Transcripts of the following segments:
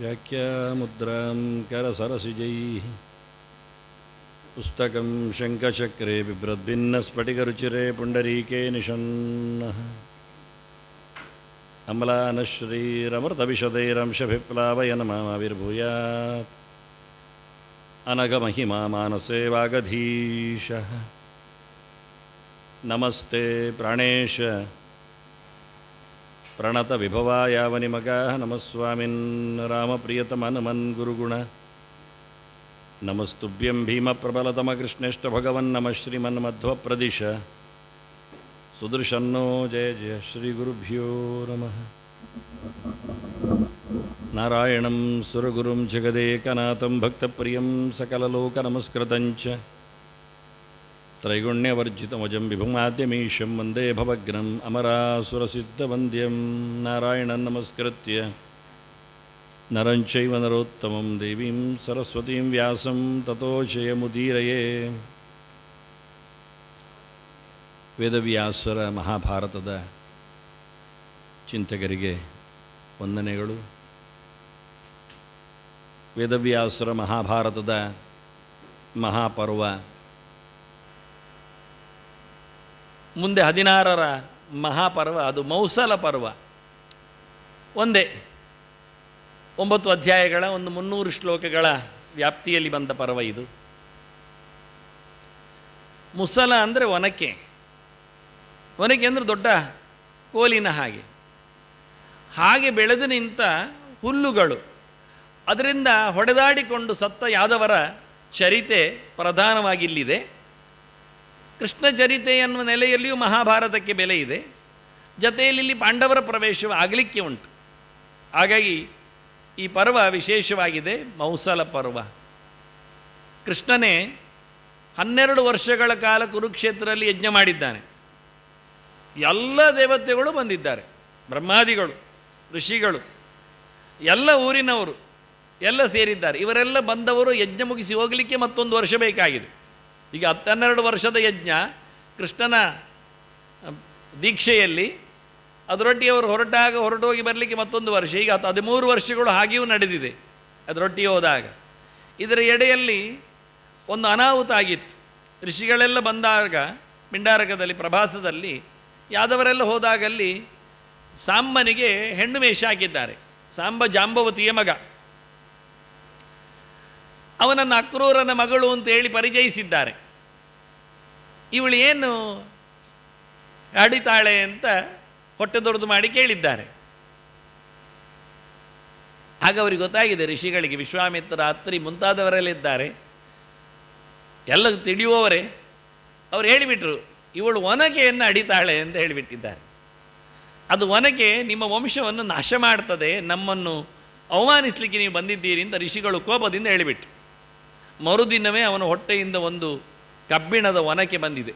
व्याख्यामुद्रां करसरसिजैः। पुस्तकं शङ्खचक्रे बिभ्रद्भिन्नस्फटिकरुचिरे पुण्डरीके निषन्नः अम्लानश्रीरमृतविशदैरंशभिप्लावयन मामाविर्भूयात् अनघमहिमा मानसे वागधीशः नमस्ते प्राणेश ಪ್ರಣತ ವಿಭವಾಯಾವನಿ ಮಗಾಹ ನಮಸ್ವಾಮಿನ್ ರಾಮಪ್ರಿಯತಮ ನಮನ್ ಗುರುಗುಣ ನಮಸ್ತುಭ್ಯಂ ಭೀಮಪ್ರಬಲತಮಕೃಷ್ಣೇಷ್ಟ ಭಗವನ್ ನಮಃ ಶ್ರೀಮನ್ಮಧ್ವಪ್ರದಿಶ ಸುದೃಶನ್ನೋ ಜಯ ಜಯ ಶ್ರೀಗುರುಭ್ಯೋ ನಮಃ నారాయణం సురగురుం జగదేకనాథం భక్తప్రియం సకలలోకనమస్కృతం చ त्रैगुण्यवर्जितमजं विभुमाद्यमीशं वन्दे भवग्नम् अमरासुरसिद्धवन्द्यं नारायणं नमस्कृत्य नरं चैव नरोत्तमं देवीं सरस्वतीं व्यासं ततो जयमुदीरये ವೇದವ್ಯಾಸರ ಮಹಾಭಾರತದ ಚಿಂತಕರಿಗೆ ವಂದನೆಗಳು ವೇದವ್ಯಾಸರ ಮಹಾಭಾರತದ ಮಹಾಪರ್ವ ಮುಂದೆ ಹದಿನಾರರ ಮಹಾಪರ್ವ, ಅದು ಮೌಸಲ ಪರ್ವ. ಒಂದೇ ಒಂಬತ್ತು ಅಧ್ಯಾಯಗಳ, ಒಂದು ಮುನ್ನೂರು ಶ್ಲೋಕಗಳ ವ್ಯಾಪ್ತಿಯಲ್ಲಿ ಬಂದ ಪರ್ವ ಇದು. ಮುಸಲ ಅಂದರೆ ಒನಕೆ. ಒನಕೆ ಅಂದರೆ ದೊಡ್ಡ ಕೋಲಿನ ಹಾಗೆ. ಹಾಗೆ ಬೆಳೆದು ನಿಂತ ಹುಲ್ಲುಗಳು. ಅದರಿಂದ ಹೊಡೆದಾಡಿಕೊಂಡು ಸತ್ತ ಯಾದವರ ಚರಿತೆ ಪ್ರಧಾನವಾಗಿ ಇಲ್ಲಿದೆ ಕೃಷ್ಣ ಚರಿತೆ ಎನ್ನುವ ನೆಲೆಯಲ್ಲಿಯೂ ಮಹಾಭಾರತಕ್ಕೆ ಬೆಲೆ ಇದೆ. ಜೊತೆಯಲ್ಲಿ ಪಾಂಡವರ ಪ್ರವೇಶ ಆಗಲಿಕ್ಕೆ ಉಂಟು. ಹಾಗಾಗಿ ಈ ಪರ್ವ ವಿಶೇಷವಾಗಿದೆ ಮೌಸಲ ಪರ್ವ. ಕೃಷ್ಣನೇ ಹನ್ನೆರಡು ವರ್ಷಗಳ ಕಾಲ ಕುರುಕ್ಷೇತ್ರದಲ್ಲಿ ಯಜ್ಞ ಮಾಡಿದ್ದಾನೆ. ಎಲ್ಲ ದೇವತೆಗಳು ಬಂದಿದ್ದಾರೆ. ಬ್ರಹ್ಮಾದಿಗಳು, ಋಷಿಗಳು, ಎಲ್ಲ ಊರಿನವರು ಎಲ್ಲ ಸೇರಿದ್ದಾರೆ. ಇವರೆಲ್ಲ ಬಂದವರು ಯಜ್ಞ ಮುಗಿಸಿ ಹೋಗಲಿಕ್ಕೆ ಮತ್ತೊಂದು ವರ್ಷ ಬೇಕಾಗಿದೆ. ಈಗ ಹತ್ತೆರಡು ವರ್ಷದ ಯಜ್ಞ, ಕೃಷ್ಣನ ದೀಕ್ಷೆಯಲ್ಲಿ, ಅದರೊಟ್ಟಿಗೆ ಅವರು ಹೊರಟಾಗ ಹೊರಟೋಗಿ ಬರಲಿಕ್ಕೆ ಮತ್ತೊಂದು ವರ್ಷ, ಈಗ ಹತ್ತು ಹದಿಮೂರು ವರ್ಷಗಳು ಹಾಗೆಯೂ ನಡೆದಿದೆ, ಅದರೊಟ್ಟಿಗೆ ಹೋದಾಗ. ಇದರ ಎಡೆಯಲ್ಲಿ ಒಂದು ಅನಾಹುತ ಆಗಿತ್ತು. ಋಷಿಗಳೆಲ್ಲ ಬಂದಾಗ, ಪಿಂಡಾರಕದಲ್ಲಿ, ಪ್ರಭಾಸದಲ್ಲಿ, ಯಾದವರೆಲ್ಲ ಹೋದಾಗಲ್ಲಿ ಸಾಂಬನಿಗೆ ಹೆಣ್ಣು ಮೇಷ ಹಾಕಿದ್ದಾರೆ, ಸಾಂಬ ಜಾಂಬವತಿಯ ಮಗ. ಅವನನ್ನು ಅಕ್ರೂರನ ಮಗಳು ಅಂತ ಹೇಳಿ ಪರಿಚಯಿಸಿದ್ದಾರೆ. ಇವಳು ಏನು ಅಡಿತಾಳೆ ಅಂತ ಹೊಟ್ಟೆ ದೊಡ್ಡದು ಮಾಡಿ ಕೇಳಿದ್ದಾರೆ. ಆಗ ಅವರಿಗೆ ಗೊತ್ತಾಗಿದೆ, ಋಷಿಗಳಿಗೆ ವಿಶ್ವಾಮಿತ್ರ ಅತ್ರಿ ಮುಂತಾದವರಲ್ಲಿದ್ದಾರೆ. ಎಲ್ಲ ತಿಳಿಯುವವರೇ, ಅವ್ರು ಹೇಳಿಬಿಟ್ರು, ಇವಳು ಒನಕೆಯನ್ನು ಅಡಿತಾಳೆ ಅಂತ ಹೇಳಿಬಿಟ್ಟಿದ್ದಾರೆ. ಅದು ಒನಕೆ ನಿಮ್ಮ ವಂಶವನ್ನು ನಾಶ ಮಾಡ್ತದೆ, ನಮ್ಮನ್ನು ಅವಮಾನಿಸಲಿಕ್ಕೆ ನೀವು ಬಂದಿದ್ದೀರಿ ಅಂತ ಋಷಿಗಳು ಕೋಪದಿಂದ ಹೇಳಿಬಿಟ್ರು. ಮರುದಿನವೇ ಅವನ ಹೊಟ್ಟೆಯಿಂದ ಒಂದು ಕಬ್ಬಿಣದ ಒನಕೆ ಬಂದಿದೆ.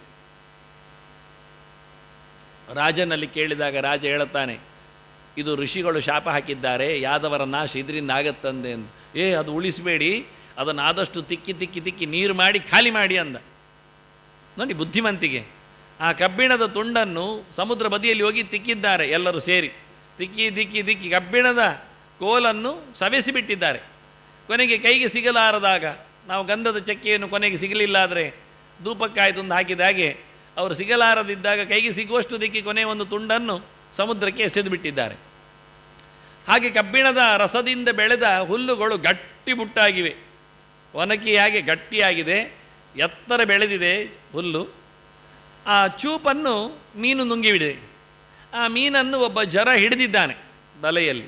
ರಾಜನಲ್ಲಿ ಕೇಳಿದಾಗ ರಾಜ ಹೇಳುತ್ತಾನೆ, ಇದು ಋಷಿಗಳು ಶಾಪ ಹಾಕಿದ್ದಾರೆ, ಯಾದವರ ನಾಶ ಇದರಿಂದ ಆಗತ್ತಂದೆ ಅಂದು. ಏ, ಅದು ಉಳಿಸಬೇಡಿ, ಅದನ್ನು ಆದಷ್ಟು ತಿಕ್ಕಿ ತಿಕ್ಕಿ ತಿಕ್ಕಿ ನೀರು ಮಾಡಿ ಖಾಲಿ ಮಾಡಿ ಅಂದ. ನೋಡಿ ಬುದ್ಧಿಮಂತಿಗೆ ಆ ಕಬ್ಬಿಣದ ತುಂಡನ್ನು ಸಮುದ್ರ ಬದಿಯಲ್ಲಿ ಹೋಗಿ ತಿಕ್ಕಿದ್ದಾರೆ ಎಲ್ಲರೂ ಸೇರಿ. ತಿಕ್ಕಿ ದಿಕ್ಕಿ ದಿಕ್ಕಿ ಕಬ್ಬಿಣದ ಕೋಲನ್ನು ಸವೆಸಿಬಿಟ್ಟಿದ್ದಾರೆ. ಕೊನೆಗೆ ಕೈಗೆ ಸಿಗಲಾರದಾಗ ನಾವು ಗಂಧದ ಚಕ್ಕೆಯನ್ನು ಕೊನೆಗೆ ಸಿಗಲಿಲ್ಲ ಆದರೆ ಧೂಪಕ್ಕಾಯ್ತು ಒಂದು ಹಾಕಿದ ಹಾಗೆ ಅವರು ಸಿಗಲಾರದಿದ್ದಾಗ ಕೈಗೆ ಸಿಗುವಷ್ಟು ದಿಕ್ಕಿ ಕೊನೆ ಒಂದು ತುಂಡನ್ನು ಸಮುದ್ರಕ್ಕೆ ಎಸೆದು ಬಿಟ್ಟಿದ್ದಾರೆ ಹಾಗೆ ಕಬ್ಬಿಣದ ರಸದಿಂದ ಬೆಳೆದ ಹುಲ್ಲುಗಳು ಗಟ್ಟಿ ಮುಟ್ಟಾಗಿವೆ. ಒನಕಿಯಾಗಿ ಗಟ್ಟಿಯಾಗಿದೆ ಎತ್ತರ ಬೆಳೆದಿದೆ ಹುಲ್ಲು. ಆ ಚೂಪನ್ನು ಮೀನು ನುಂಗಿಬಿಡಿದೆ ಆ ಮೀನನ್ನು ಒಬ್ಬ ಜರ ಹಿಡಿದಿದ್ದಾನೆ ಬಲೆಯಲ್ಲಿ.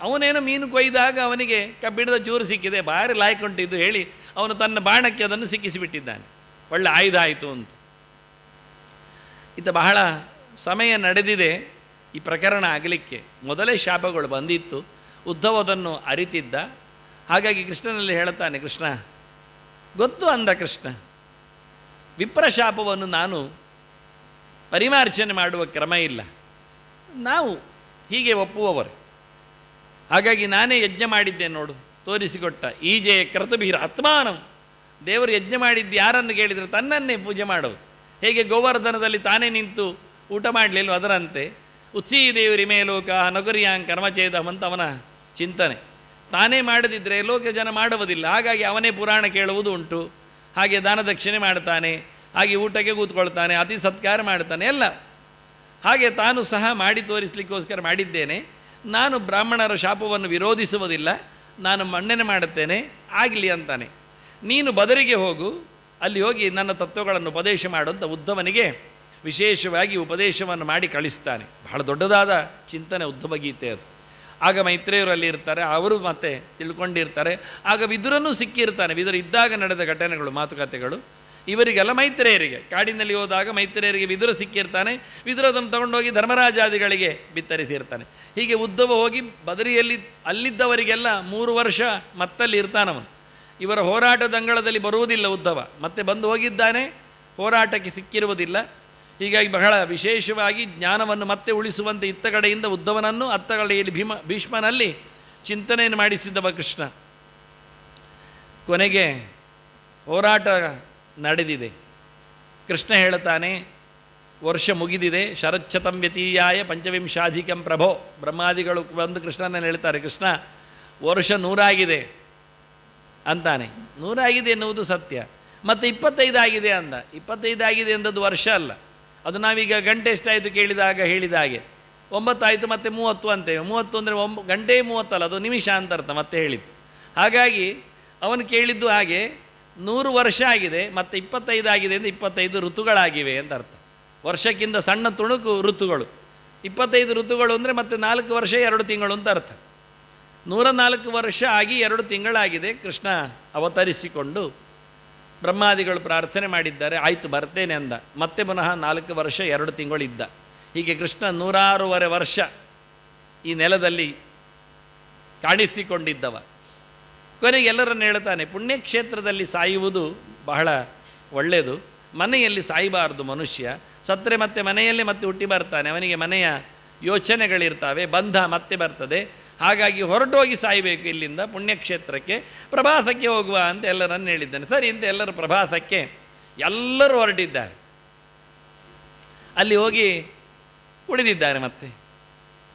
ಅವನೇನೋ ಮೀನು ಕೊಯ್ದಾಗ ಅವನಿಗೆ ಕಬ್ಬಿಣದ ಚೂರು ಸಿಕ್ಕಿದೆ. ಭಾರಿ ಲಾಯ್ಕೊಂಡಿದ್ದು ಹೇಳಿ ಅವನು ತನ್ನ ಬಾಣಕ್ಕೆ ಅದನ್ನು ಸಿಕ್ಕಿಸಿಬಿಟ್ಟಿದ್ದಾನೆ. ಒಳ್ಳೆ ಆಯುಧ ಆಯಿತು ಅಂತ. ಇತ್ತ ಬಹಳ ಸಮಯ ನಡೆದಿದೆ ಈ ಪ್ರಕರಣ ಆಗಲಿಕ್ಕೆ. ಮೊದಲೇ ಶಾಪಗಳು ಬಂದಿತ್ತು, ಉದ್ಧವದನ್ನು ಅರಿತಿದ್ದ. ಹಾಗಾಗಿ ಕೃಷ್ಣನಲ್ಲಿ ಹೇಳುತ್ತಾನೆ, ಕೃಷ್ಣ, ಗೊತ್ತು ಅಂದ ಕೃಷ್ಣ. ವಿಪ್ರಶಾಪವನ್ನು ನಾನು ಪರಿಮಾರ್ಜನೆ ಮಾಡುವ ಕ್ರಮ ಇಲ್ಲ. ನಾವು ಹೀಗೆ ಒಪ್ಪುವವರು. ಹಾಗಾಗಿ ನಾನೇ ಯಜ್ಞ ಮಾಡಿದ್ದೆ ನೋಡು, ತೋರಿಸಿಕೊಟ್ಟ ಈಜೆ ಕ್ರತುಬೀರ ಆತ್ಮಾನಂ. ದೇವರು ಯಜ್ಞ ಮಾಡಿದ್ದು ಯಾರನ್ನು ಕೇಳಿದರೆ, ತನ್ನನ್ನೇ ಪೂಜೆ ಮಾಡೋದು ಹೇಗೆ ಗೋವರ್ಧನದಲ್ಲಿ ತಾನೇ ನಿಂತು ಊಟ ಮಾಡಲಿಲ್ಲ ಅದರಂತೆ. ಉತ್ಸೀ ದೇವರಿ ಮೇಲೋಕ ಲೋಕ ಕರ್ಮಚೇದಂ ಅಂತ ಅವನ ಚಿಂತನೆ. ತಾನೇ ಮಾಡದಿದ್ದರೆ ಲೋಕ ಜನ ಮಾಡುವುದಿಲ್ಲ. ಹಾಗಾಗಿ ಅವನೇ ಪುರಾಣ ಕೇಳುವುದು ಉಂಟು. ಹಾಗೆ ದಾನ ದಕ್ಷಿಣೆ ಮಾಡ್ತಾನೆ, ಹಾಗೆ ಊಟಕ್ಕೆ ಕೂತ್ಕೊಳ್ತಾನೆ, ಅತಿ ಸತ್ಕಾರ ಮಾಡ್ತಾನೆ, ಎಲ್ಲ. ಹಾಗೆ ತಾನು ಸಹ ಮಾಡಿ ತೋರಿಸಲಿಕ್ಕೋಸ್ಕರ ಮಾಡಿದ್ದೇನೆ. ನಾನು ಬ್ರಾಹ್ಮಣರ ಶಾಪವನ್ನು ವಿರೋಧಿಸುವುದಿಲ್ಲ. ನಾನು ಮಣ್ಣನೆ ಮಾಡುತ್ತೇನೆ. ಆಗಲಿ ಅಂತಾನೆ. ನೀನು ಬದರಿಗೆ ಹೋಗು, ಅಲ್ಲಿ ಹೋಗಿ ನನ್ನ ತತ್ವಗಳನ್ನು ಉಪದೇಶ ಮಾಡುವಂಥ ಉದ್ಧವನಿಗೆ ವಿಶೇಷವಾಗಿ ಉಪದೇಶವನ್ನು ಮಾಡಿ ಕಳಿಸ್ತಾನೆ. ಬಹಳ ದೊಡ್ಡದಾದ ಚಿಂತನೆ ಉದ್ಧವ ಗೀತೆ ಅದು. ಆಗ ಮೈತ್ರೇಯರಲ್ಲಿ ಇರ್ತಾರೆ, ಅವರು ಮತ್ತೆ ತಿಳ್ಕೊಂಡಿರ್ತಾರೆ. ಆಗ ವಿದುರನ್ನು ಸಿಕ್ಕಿರ್ತಾನೆ. ವಿದುರ ಇದ್ದಾಗ ನಡೆದ ಘಟನೆಗಳು, ಮಾತುಕತೆಗಳು. ಇವರಿಗೆಲ್ಲ ಮೈತ್ರೇಯರಿಗೆ, ಕಾಡಿನಲ್ಲಿ ಹೋದಾಗ ಮೈತ್ರೇಯರಿಗೆ ವಿದುರ ಸಿಕ್ಕಿರ್ತಾನೆ. ವಿದುರ ಅದನ್ನು ತಗೊಂಡೋಗಿ ಧರ್ಮರಾಜಾದಿಗಳಿಗೆ ಬಿತ್ತರಿಸಿರ್ತಾನೆ. ಹೀಗೆ ಉದ್ಧವ ಹೋಗಿ ಬದರಿಯಲ್ಲಿ ಅಲ್ಲಿದ್ದವರಿಗೆಲ್ಲ ಮೂರು ವರ್ಷ ಮತ್ತಲ್ಲಿ ಇರ್ತಾನವನು. ಇವರ ಹೋರಾಟದ ಅಂಗಳದಲ್ಲಿ ಬರುವುದಿಲ್ಲ ಉದ್ಧವ. ಮತ್ತೆ ಬಂದು ಹೋಗಿದ್ದಾನೆ, ಹೋರಾಟಕ್ಕೆ ಸಿಕ್ಕಿರುವುದಿಲ್ಲ. ಹೀಗಾಗಿ ಬಹಳ ವಿಶೇಷವಾಗಿ ಜ್ಞಾನವನ್ನು ಮತ್ತೆ ಉಳಿಸುವಂತೆ ಇತ್ತ ಕಡೆಯಿಂದ ಉದ್ಧವನನ್ನು, ಅತ್ತ ಭೀಮ, ಭೀಷ್ಮನಲ್ಲಿ ಚಿಂತನೆಯನ್ನು ಮಾಡಿಸಿದ್ದವ ಕೃಷ್ಣ ಕೊನೆಗೆ ಹೋರಾಟ ನಡೆದಿದೆ. ಕೃಷ್ಣ ಹೇಳ್ತಾನೆ, ವರ್ಷ ಮುಗಿದಿದೆ, ಶರಚ್ಛತಂ ವ್ಯತೀಯಾಯ ಪಂಚವಿಂಶಾಧಿಕಂ ಪ್ರಭೋ. ಬ್ರಹ್ಮಾದಿಗಳು ಬಂದು ಕೃಷ್ಣನಲ್ಲಿ ಹೇಳ್ತಾರೆ, ಕೃಷ್ಣ, ವರ್ಷ ನೂರಾಗಿದೆ. ಅಂತಾನೆ. ನೂರಾಗಿದೆ ಎನ್ನುವುದು ಸತ್ಯ. ಮತ್ತು ಇಪ್ಪತ್ತೈದು ಆಗಿದೆ ಅಂದ. ಇಪ್ಪತ್ತೈದು ಆಗಿದೆ ಎಂದದ್ದು ವರ್ಷ ಅಲ್ಲ. ಅದು ನಾವೀಗ ಗಂಟೆ ಎಷ್ಟಾಯಿತು ಕೇಳಿದಾಗ ಹೇಳಿದ ಹಾಗೆ. ಒಂಬತ್ತಾಯಿತು ಮತ್ತು ಮೂವತ್ತು ಅಂತೇವೆ. ಮೂವತ್ತು ಅಂದರೆ ಒಂಬ, ಗಂಟೆ ಮೂವತ್ತಲ್ಲ, ಅದು ನಿಮಿಷ ಅಂತ ಅರ್ಥ ಮತ್ತೆ ಹೇಳಿದ್ದು. ಹಾಗಾಗಿ ಅವನು ಕೇಳಿದ್ದು ಹಾಗೆ ನೂರು ವರ್ಷ ಆಗಿದೆ, ಮತ್ತು ಇಪ್ಪತ್ತೈದು ಆಗಿದೆ ಅಂದರೆ ಇಪ್ಪತ್ತೈದು ಋತುಗಳಾಗಿವೆ ಅಂತ ಅರ್ಥ. ವರ್ಷಕ್ಕಿಂತ ಸಣ್ಣ ತುಣುಕು ಋತುಗಳು. ಇಪ್ಪತ್ತೈದು ಋತುಗಳು ಅಂದರೆ ಮತ್ತೆ ನಾಲ್ಕು ವರ್ಷ ಎರಡು ತಿಂಗಳು ಅಂತ ಅರ್ಥ. ನೂರ ನಾಲ್ಕು ವರ್ಷ ಆಗಿ ಎರಡು ತಿಂಗಳಾಗಿದೆ ಕೃಷ್ಣ ಅವತರಿಸಿಕೊಂಡು ಬ್ರಹ್ಮಾದಿಗಳು ಪ್ರಾರ್ಥನೆ ಮಾಡಿದ್ದಾರೆ, ಆಯಿತು ಬರ್ತೇನೆ ಅಂದ. ಮತ್ತೆ ಪುನಃ ನಾಲ್ಕು ವರ್ಷ, ಎರಡು ತಿಂಗಳಿದ್ದ. ಹೀಗೆ ಕೃಷ್ಣ ನೂರಾರೂವರೆ ವರ್ಷ ಈ ನೆಲದಲ್ಲಿ ಕಾಣಿಸಿಕೊಂಡಿದ್ದವ. ಕೊನೆಗೆ ಎಲ್ಲರನ್ನು ಹೇಳ್ತಾನೆ, ಪುಣ್ಯಕ್ಷೇತ್ರದಲ್ಲಿ ಸಾಯುವುದು ಬಹಳ ಒಳ್ಳೆಯದು. ಮನೆಯಲ್ಲಿ ಸಾಯಬಾರದು ಮನುಷ್ಯ. ಸತ್ತರೆ ಮತ್ತೆ ಮನೆಯಲ್ಲೇ ಮತ್ತೆ ಹುಟ್ಟಿ ಬರ್ತಾನೆ. ಅವನಿಗೆ ಮನೆಯ ಯೋಚನೆಗಳಿರ್ತಾವೆ, ಬಂಧ ಮತ್ತೆ ಬರ್ತದೆ. ಹಾಗಾಗಿ ಹೊರಟೋಗಿ ಸಾಯಬೇಕು ಇಲ್ಲಿಂದ ಪುಣ್ಯಕ್ಷೇತ್ರಕ್ಕೆ ಪ್ರಭಾಸಕ್ಕೆ ಹೋಗುವ ಅಂತ ಎಲ್ಲರನ್ನು ಹೇಳಿದ್ದಾನೆ. ಸರಿ ಅಂತ ಎಲ್ಲರೂ ಪ್ರಭಾಸಕ್ಕೆ ಎಲ್ಲರೂ ಹೊರಟಿದ್ದಾರೆ. ಅಲ್ಲಿ ಹೋಗಿ ಕುಡಿದಿದ್ದಾರೆ ಮತ್ತೆ.